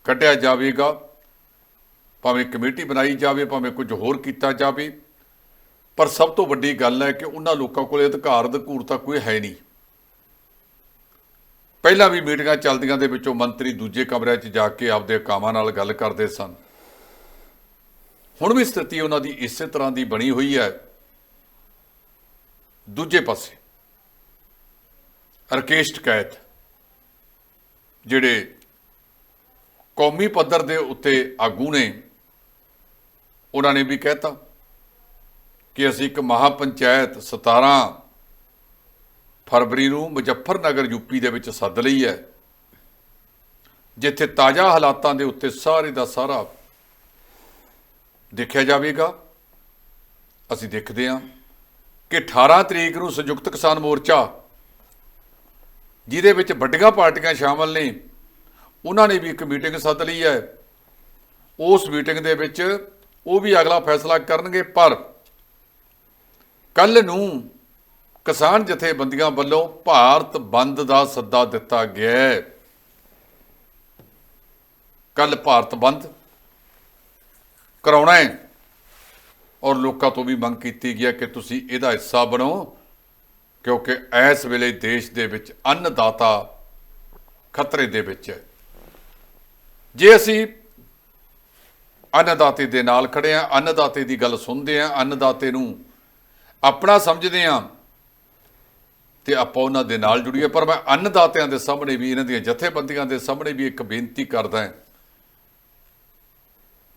[SPEAKER 3] ਕੱਢਿਆ ਜਾਵੇਗਾ, ਭਾਵੇਂ ਕਮੇਟੀ ਬਣਾਈ ਜਾਵੇ, ਭਾਵੇਂ ਕੁਝ ਹੋਰ ਕੀਤਾ ਜਾਵੇ। ਪਰ ਸਭ ਤੋਂ ਵੱਡੀ ਗੱਲ ਹੈ ਕਿ ਉਹਨਾਂ ਲੋਕਾਂ ਕੋਲੇ ਅਧਿਕਾਰ ਅਧਿਕੂਰ ਤਾਂ ਕੋਈ ਹੈ ਨਹੀਂ। ਪਹਿਲਾਂ ਵੀ ਮੀਟਿੰਗਾਂ ਚੱਲਦੀਆਂ ਦੇ ਵਿੱਚੋਂ ਮੰਤਰੀ ਦੂਜੇ ਕਮਰਿਆਂ 'ਚ ਜਾ ਕੇ ਆਪਦੇ ਕਾਮਾਂ ਨਾਲ ਗੱਲ ਕਰਦੇ ਸਨ। ਹੁਣ ਵੀ ਸਥਿਤੀ ਉਹਨਾਂ ਦੀ ਇਸੇ ਤਰ੍ਹਾਂ ਦੀ ਬਣੀ ਹੋਈ ਹੈ। ਦੂਜੇ ਪਾਸੇ ਰਕੇਸ਼ ਟਕੈਤ, ਜਿਹੜੇ ਕੌਮੀ ਪੱਧਰ ਦੇ ਉੱਤੇ ਆਗੂ ਨੇ, ਉਹਨਾਂ ਨੇ ਵੀ ਕਹਿਤਾ ਕਿ ਅਸੀਂ ਇੱਕ ਮਹਾਪੰਚਾਇਤ 17 ਫਰਵਰੀ ਨੂੰ ਮੁਜ਼ੱਫਰਨਗਰ ਯੂਪੀ ਦੇ ਵਿੱਚ ਸੱਦ ਲਈ ਹੈ, ਜਿੱਥੇ ਤਾਜ਼ਾ ਹਾਲਾਤਾਂ ਦੇ ਉੱਤੇ ਸਾਰੇ ਦਾ ਸਾਰਾ ਦੇਖਿਆ ਜਾਵੇਗਾ। ਅਸੀਂ ਦੇਖਦੇ ਹਾਂ ਕਿ 18 ਤਰੀਕ ਨੂੰ ਸੰਯੁਕਤ ਕਿਸਾਨ ਮੋਰਚਾ ਜਿਹਦੇ ਵਿੱਚ ਵੱਡੀਆਂ ਪਾਰਟੀਆਂ ਸ਼ਾਮਲ ਨੇ। ਉਹਨਾਂ ਨੇ ਵੀ ਇੱਕ ਮੀਟਿੰਗ ਸੱਦ ਲਈ ਹੈ। ਉਸ ਮੀਟਿੰਗ ਦੇ ਵਿੱਚ ਉਹ ਵੀ ਅਗਲਾ ਫੈਸਲਾ ਕਰਨਗੇ, ਪਰ ਕੱਲ ਨੂੰ ਕਿਸਾਨ ਜਥੇਬੰਦੀਆਂ ਵੱਲੋਂ ਭਾਰਤ ਬੰਦ ਦਾ ਸੱਦਾ ਦਿੱਤਾ ਗਿਆ ਹੈ। ਕੱਲ ਭਾਰਤ ਬੰਦ ਕਰਾਉਣਾ ਹੈ। ਔਰ ਲੋਕਾਂ ਤੋਂ ਵੀ ਮੰਗ ਕੀਤੀ ਗਈ ਹੈ ਕਿ ਤੁਸੀਂ ਇਹਦਾ ਹਿੱਸਾ ਬਣੋ। ਕਿਉਂਕਿ ਇਸ ਵੇਲੇ ਦੇਸ਼ ਦੇ ਵਿੱਚ ਅੰਨਦਾਤਾ ਖਤਰੇ ਦੇ ਵਿੱਚ ਹੈ। ਜੇ ਅਸੀਂ ਅੰਨਦਾਤੇ ਦੇ ਨਾਲ ਖੜੇ ਆ ਅੰਨਦਾਤੇ ਦੀ ਗੱਲ ਸੁਣਦੇ ਆ ਅੰਨਦਾਤੇ ਨੂੰ ਆਪਣਾ ਸਮਝਦੇ ਆ ਤੇ ਆਪਾਂ ਉਹਨਾਂ ਦੇ ਨਾਲ ਜੁੜੀਏ। ਪਰ ਮੈਂ ਅੰਨਦਾਤਿਆਂ ਦੇ ਸਾਹਮਣੇ ਵੀ, ਇਹਨਾਂ ਦੀਆਂ ਜਥੇਬੰਦੀਆਂ ਦੇ ਸਾਹਮਣੇ ਵੀ ਇੱਕ ਬੇਨਤੀ ਕਰਦਾ ਹਾਂ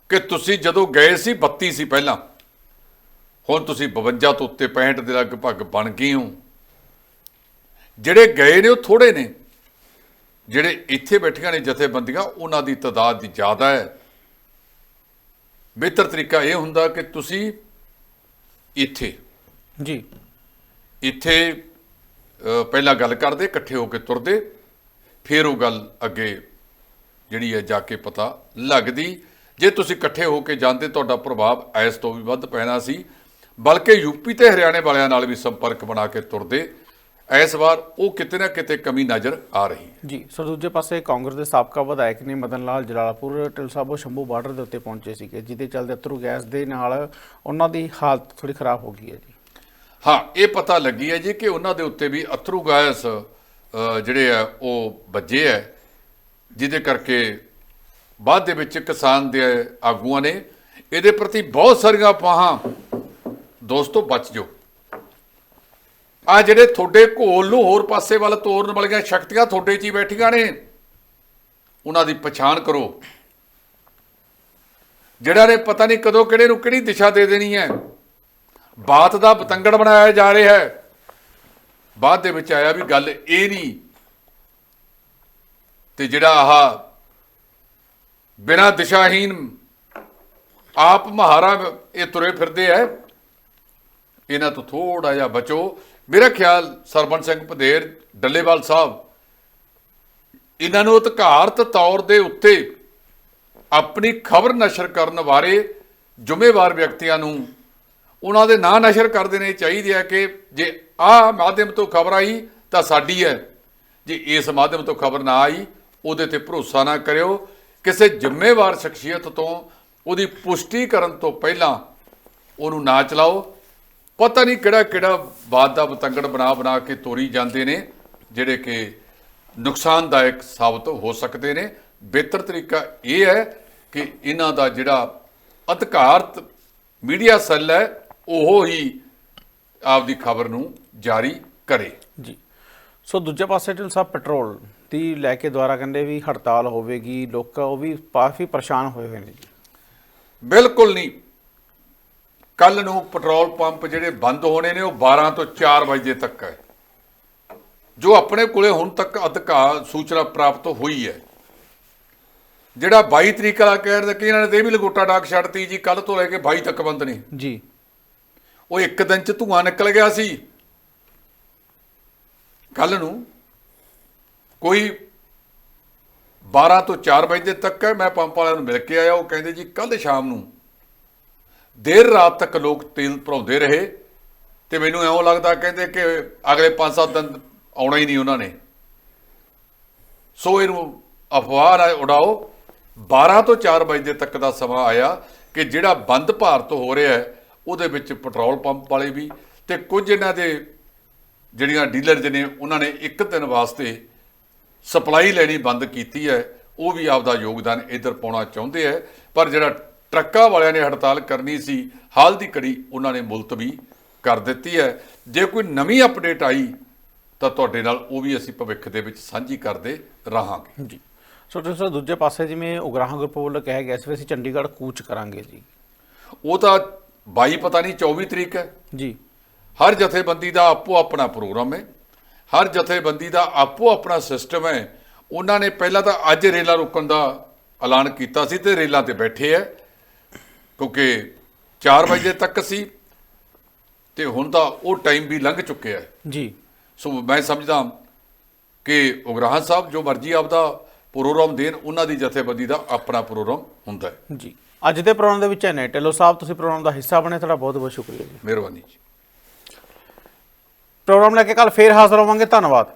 [SPEAKER 3] ਕਿ ਤੁਸੀਂ ਜਦੋਂ ਗਏ ਸੀ 32 ਸੀ ਪਹਿਲਾਂ, ਹੁਣ ਤੁਸੀਂ 52 ਤੋਂ ਉੱਤੇ 65 ਦੇ ਲਗਭਗ ਬਣ ਗਏ ਹੋ। ਜਿਹੜੇ ਗਏ ਨੇ ਉਹ ਥੋੜੇ ਨੇ। ਜਿਹੜੇ ਇੱਥੇ ਬੈਠੀਆਂ ਨੇ ਜਥੇਬੰਦੀਆਂ ਉਹਨਾਂ ਦੀ ਤਾਦਾਦ ਦੀ ਜ਼ਿਆਦਾ ਹੈ। ਬਿਹਤਰ ਤਰੀਕਾ ਇਹ ਹੁੰਦਾ ਕਿ ਤੁਸੀਂ ਇੱਥੇ
[SPEAKER 1] ਜੀ।
[SPEAKER 3] ਇੱਥੇ ਪਹਿਲਾਂ ਗੱਲ ਕਰਦੇ ਇਕੱਠੇ ਹੋ ਕੇ ਤੁਰਦੇ ਫਿਰ ਉਹ ਗੱਲ ਅੱਗੇ ਜਿਹੜੀ ਹੈ ਜਾ ਕੇ ਪਤਾ ਲੱਗਦੀ। ਜੇ ਤੁਸੀਂ ਇਕੱਠੇ ਹੋ ਕੇ ਜਾਂਦੇ ਤੁਹਾਡਾ ਪ੍ਰਭਾਵ ਐਸ ਤੋਂ ਵੀ ਵੱਧ ਪੈਣਾ ਸੀ। ਬਲਕਿ ਯੂਪੀ ਤੇ ਹਰਿਆਣੇ ਵਾਲਿਆਂ ਨਾਲ ਵੀ ਸੰਪਰਕ ਬਣਾ ਕੇ ਤੁਰਦੇ। ਇਸ ਵਾਰ ਉਹ ਕਿਤੇ ਨਾ ਕਿਤੇ ਕਮੀ ਨਜ਼ਰ ਆ ਰਹੀ ਹੈ।
[SPEAKER 1] ਜੀ ਸੋ ਦੂਜੇ ਪਾਸੇ ਕਾਂਗਰਸ ਦੇ ਸਾਬਕਾ ਵਿਧਾਇਕ ਨੇ ਮਦਨ ਲਾਲ ਜਲਾਲਪੁਰ ਟਿਲਸਾਬੋ ਸ਼ੰਭੂ ਬਾਰਡਰ ਦੇ ਉੱਤੇ ਪਹੁੰਚੇ ਸੀਗੇ ਜਿਹਦੇ ਚੱਲਦੇ ਅਥਰੂ ਗੈਸ ਦੇ ਨਾਲ ਉਹਨਾਂ ਦੀ ਹਾਲਤ ਥੋੜੀ ਖਰਾਬ ਹੋ ਗਈ ਹੈ ਜੀ।
[SPEAKER 3] ਹਾਂ ਇਹ ਪਤਾ ਲੱਗੀ ਹੈ ਜੀ ਕਿ ਉਹਨਾਂ ਦੇ ਉੱਤੇ ਵੀ ਅਥਰੂ ਗੈਸ ਜਿਹੜੇ ਆ ਉਹ ਵੱਜੇ ਹੈ ਜਿਹਦੇ ਕਰਕੇ ਬਾਅਦ ਦੇ ਵਿੱਚ ਕਿਸਾਨ ਦੇ ਆਗੂਆਂ ਨੇ ਇਹਦੇ ਪ੍ਰਤੀ ਬਹੁਤ ਸਾਰੀਆਂ ਅਫਵਾਹਾਂ ਦੋਸਤੋ ਬਚ ਜਾਓ। ਆ ਜਿਹੜੇ ਤੁਹਾਡੇ ਘੋਲ ਨੂੰ ਹੋਰ ਪਾਸੇ ਵੱਲ ਤੋਰਨ ਵਾਲੀਆਂ ਸ਼ਕਤੀਆਂ ਤੁਹਾਡੇ 'ਚ ਹੀ ਬੈਠੀਆਂ ਨੇ, ਉਹਨਾਂ ਦੀ ਪਛਾਣ ਕਰੋ। ਜਿਹੜਾ ਨੇ ਪਤਾ ਨਹੀਂ ਕਦੋਂ ਕਿਹੜੇ ਨੂੰ ਕਿਹੜੀ ਦਿਸ਼ਾ ਦੇ ਦੇਣੀ ਹੈ। ਬਾਤ ਦਾ ਬਤੰਗੜ ਬਣਾਇਆ ਜਾ ਰਿਹਾ ਹੈ। ਬਾਅਦ ਦੇ ਵਿੱਚ ਆਇਆ ਵੀ ਗੱਲ ਇਹ ਨਹੀਂ ਤੇ ਜਿਹੜਾ ਆਹ ਬਿਨਾ ਦਿਸ਼ਾਹੀਨ ਆਪ ਮਹਾਰਾ ਇਹ ਤੁਰੇ ਫਿਰਦੇ ਐ ਇਹਨਾਂ ਤੋਂ ਥੋੜਾ ਜਿਹਾ ਬਚੋ। ਮੇਰਾ ਖਿਆਲ ਸਰਬਨ ਸਿੰਘ ਪਧੇਰ ਡੱਲੇਵਾਲ ਸਾਹਿਬ, ਇਹਨਾਂ ਨੂੰ ਅਧਿਕਾਰਤ ਤੌਰ ਦੇ ਉੱਤੇ ਆਪਣੀ ਖਬਰ ਨਸ਼ਰ ਕਰਨ ਬਾਰੇ ਜ਼ਿੰਮੇਵਾਰ ਵਿਅਕਤੀਆਂ ਨੂੰ ਉਹਨਾਂ ਦੇ ਨਾਂ ਨਸ਼ਰ ਕਰ ਦੇਣੇ ਚਾਹੀਦੇ ਆ ਕਿ ਜੇ ਆਹ ਮਾਧਿਅਮ ਤੋਂ ਖਬਰ ਆਈ ਤਾਂ ਸਾਡੀ ਹੈ। ਜੇ ਇਸ ਮਾਧਿਅਮ ਤੋਂ ਖਬਰ ਨਾ ਆਈ, ਉਹਦੇ ਤੇ ਭਰੋਸਾ ਨਾ ਕਰਿਓ। ਕਿਸੇ ਜ਼ਿੰਮੇਵਾਰ ਸ਼ਖਸੀਅਤ ਤੋਂ ਉਹਦੀ ਪੁਸ਼ਟੀ ਕਰਨ ਤੋਂ ਪਹਿਲਾਂ ਉਹਨੂੰ ਨਾ ਚਲਾਓ। ਪਤਾ ਨਹੀਂ ਕਿਹੜਾ ਕਿਹੜਾ ਬਾਤ ਦਾ ਬਤੰਗੜ ਬਣਾ ਬਣਾ ਕੇ ਤੋਰੀ ਜਾਂਦੇ ਨੇ ਜਿਹੜੇ ਕਿ ਨੁਕਸਾਨਦਾਇਕ ਸਾਬਤ ਹੋ ਸਕਦੇ ਨੇ। ਬਿਹਤਰ ਤਰੀਕਾ ਇਹ ਹੈ ਕਿ ਇਹਨਾਂ ਦਾ ਜਿਹੜਾ ਅਧਿਕਾਰਤ ਮੀਡੀਆ ਸੈੱਲ ਹੈ ਉਹ ਹੀ ਆਪਦੀ ਖਬਰ ਨੂੰ ਜਾਰੀ ਕਰੇ।
[SPEAKER 1] ਜੀ। ਸੋ ਦੂਜੇ ਪਾਸੇ ਢਿਲ ਸਾਹਿਬ ਪੈਟਰੋਲ ਦੀ ਲੈ ਕੇ ਦੁਆਰਾ ਕਹਿੰਦੇ ਵੀ ਹੜਤਾਲ ਹੋਵੇਗੀ ਲੋਕ ਉਹ ਵੀ ਕਾਫੀ ਪਰੇਸ਼ਾਨ ਹੋਏ ਹੋਏ ਨੇ ਜੀ।
[SPEAKER 3] ਬਿਲਕੁਲ ਨਹੀਂ। ਕੱਲ ਨੂੰ ਪੈਟਰੋਲ ਪੰਪ ਜਿਹੜੇ ਬੰਦ ਹੋਣੇ ਨੇ ਉਹ 12 ਤੋਂ 4 ਵਜੇ ਤੱਕ ਹੈ। ਜੋ ਆਪਣੇ ਕੋਲੇ ਹੁਣ ਤੱਕ ਅਧਿਕਾਰ ਸੂਚਨਾ ਪ੍ਰਾਪਤ ਹੋਈ ਹੈ। ਜਿਹੜਾ 22 ਤਰੀਕ ਵਾਲਾ ਕਹਿ ਰਿਹਾ ਕਿ ਇਹਨਾਂ ਨੇ ਤੇ ਇਹ ਵੀ ਲਗੋਟਾ ਡਾਕ ਛੱਡਤੀ ਜੀ ਕੱਲ ਤੋਂ ਲੈ ਕੇ 22 ਤੱਕ ਬੰਦ ਨੇ।
[SPEAKER 1] ਜੀ।
[SPEAKER 3] ਉਹ ਇੱਕ ਦਿਨ ਚ ਧੂਆਂ ਨਿਕਲ ਗਿਆ ਸੀ। ਕੱਲ ਨੂੰ ਕੋਈ 12 ਤੋਂ 4 ਵਜੇ ਤੱਕ ਹੈ ਮੈਂ ਪੰਪ ਵਾਲਿਆਂ ਨੂੰ ਮਿਲ ਕੇ ਆਇਆ ਉਹ ਕਹਿੰਦੇ ਜੀ ਕੱਲ ਸ਼ਾਮ ਨੂੰ ਦੇਰ ਰਾਤ ਤੱਕ ਲੋਕ ਤੇਲ ਭਰਾਉਂਦੇ ਰਹੇ ਤੇ ਮੈਨੂੰ ਐਉਂ ਲੱਗਦਾ ਕਹਿੰਦੇ ਕਿ ਅਗਲੇ 5-7 ਦਿਨ ਆਉਣਾ ਹੀ ਨਹੀਂ ਉਹਨਾਂ ਨੇ। ਸੋ ਇਹਨੂੰ ਅਫਵਾਹ ਨਾ ਉਡਾਓ। 12 ਤੋਂ 4 ਵਜੇ ਤੱਕ ਦਾ ਸਮਾਂ ਆਇਆ ਕਿ ਜਿਹੜਾ ਬੰਦ ਭਾਰਤ ਹੋ ਰਿਹਾ ਹੈ, ਉਹਦੇ ਵਿੱਚ ਪੈਟਰੋਲ ਪੰਪ ਵਾਲੇ ਵੀ ਤੇ ਕੁਝ ਇਹਨਾਂ ਦੇ ਜਿਹੜੀਆਂ ਡੀਲਰ ਨੇ ਉਹਨਾਂ ਨੇ ਇੱਕ ਦਿਨ ਵਾਸਤੇ ਸਪਲਾਈ ਲੈਣੀ ਬੰਦ ਕੀਤੀ ਹੈ, ਉਹ ਵੀ ਆਪਦਾ ਯੋਗਦਾਨ ਇੱਧਰ ਪਾਉਣਾ ਚਾਹੁੰਦੇ ਹੈ। ਪਰ ਜਿਹੜਾ ਟਰੱਕਾਂ ਵਾਲਿਆਂ ਨੇ ਹੜਤਾਲ ਕਰਨੀ ਸੀ ਹਾਲ ਦੀ ਕੜੀ ਉਹਨਾਂ ਨੇ ਮੁਲਤਵੀ ਕਰ ਦਿੱਤੀ ਹੈ। ਜੇ ਕੋਈ ਨਵੀਂ ਅਪਡੇਟ ਆਈ ਤਾਂ ਤੁਹਾਡੇ ਨਾਲ ਉਹ ਵੀ ਅਸੀਂ ਭਵਿੱਖ ਦੇ ਵਿੱਚ ਸਾਂਝੀ ਕਰਦੇ ਰਹਾਂਗੇ।
[SPEAKER 1] ਜੀ ਸੋ ਤੁਸੀਂ ਦੂਜੇ ਪਾਸੇ ਜਿਵੇਂ ਉਗਰਾਹਾਂ ਗਰੁੱਪ ਵੱਲੋਂ ਕਿਹਾ ਗਿਆ ਸੀ ਅਸੀਂ ਚੰਡੀਗੜ੍ਹ ਕੂਚ ਕਰਾਂਗੇ ਜੀ।
[SPEAKER 3] ਉਹ ਤਾਂ 22 ਪਤਾ ਨਹੀਂ 24 ਤਰੀਕ ਹੈ।
[SPEAKER 1] ਜੀ।
[SPEAKER 3] ਹਰ ਜਥੇਬੰਦੀ ਦਾ ਆਪੋ ਆਪਣਾ ਪ੍ਰੋਗਰਾਮ ਹੈ ਹਰ ਜਥੇਬੰਦੀ ਦਾ ਆਪੋ ਆਪਣਾ ਸਿਸਟਮ ਹੈ। ਉਹਨਾਂ ਨੇ ਪਹਿਲਾਂ ਤਾਂ ਅੱਜ ਰੇਲਾਂ ਰੁਕਣ ਦਾ ਐਲਾਨ ਕੀਤਾ ਸੀ ਤੇ ਰੇਲਾਂ ਤੇ ਬੈਠੇ ਹੈ। ਕਿਉਂਕਿ 4 ਵਜੇ ਤੱਕ ਸੀ ਤੇ ਹੁਣ ਤਾਂ ਉਹ ਟਾਈਮ ਵੀ ਲੰਘ ਚੁੱਕਿਆ ਹੈ।
[SPEAKER 1] ਜੀ।
[SPEAKER 3] ਸੋ ਮੈਂ ਸਮਝਦਾ ਕਿ ਉਗਰਾਹਾਂ ਸਾਹਿਬ ਜੋ ਮਰਜ਼ੀ ਆਪਦਾ ਪ੍ਰੋਗਰਾਮ ਦੇਣ ਉਹਨਾਂ ਦੀ ਜਥੇਬੰਦੀ ਦਾ ਆਪਣਾ ਪ੍ਰੋਗਰਾਮ ਹੁੰਦਾ ਹੈ।
[SPEAKER 1] ਜੀ। ਅੱਜ ਦੇ ਪ੍ਰੋਗਰਾਮ ਦੇ ਵਿੱਚ ਹੈ ਨੇ। ਢਿੱਲੋਂ ਸਾਹਿਬ ਤੁਸੀਂ ਪ੍ਰੋਗਰਾਮ ਦਾ ਹਿੱਸਾ ਬਣੇ ਤੁਹਾਡਾ ਬਹੁਤ ਬਹੁਤ ਸ਼ੁਕਰੀਆ ਜੀ।
[SPEAKER 3] ਮਿਹਰਬਾਨੀ ਜੀ।
[SPEAKER 1] ਪ੍ਰੋਗਰਾਮ ਲੈ ਕੇ ਕੱਲ ਫੇਰ ਹਾਜ਼ਰ ਹੋਵਾਂਗੇ। ਧੰਨਵਾਦ।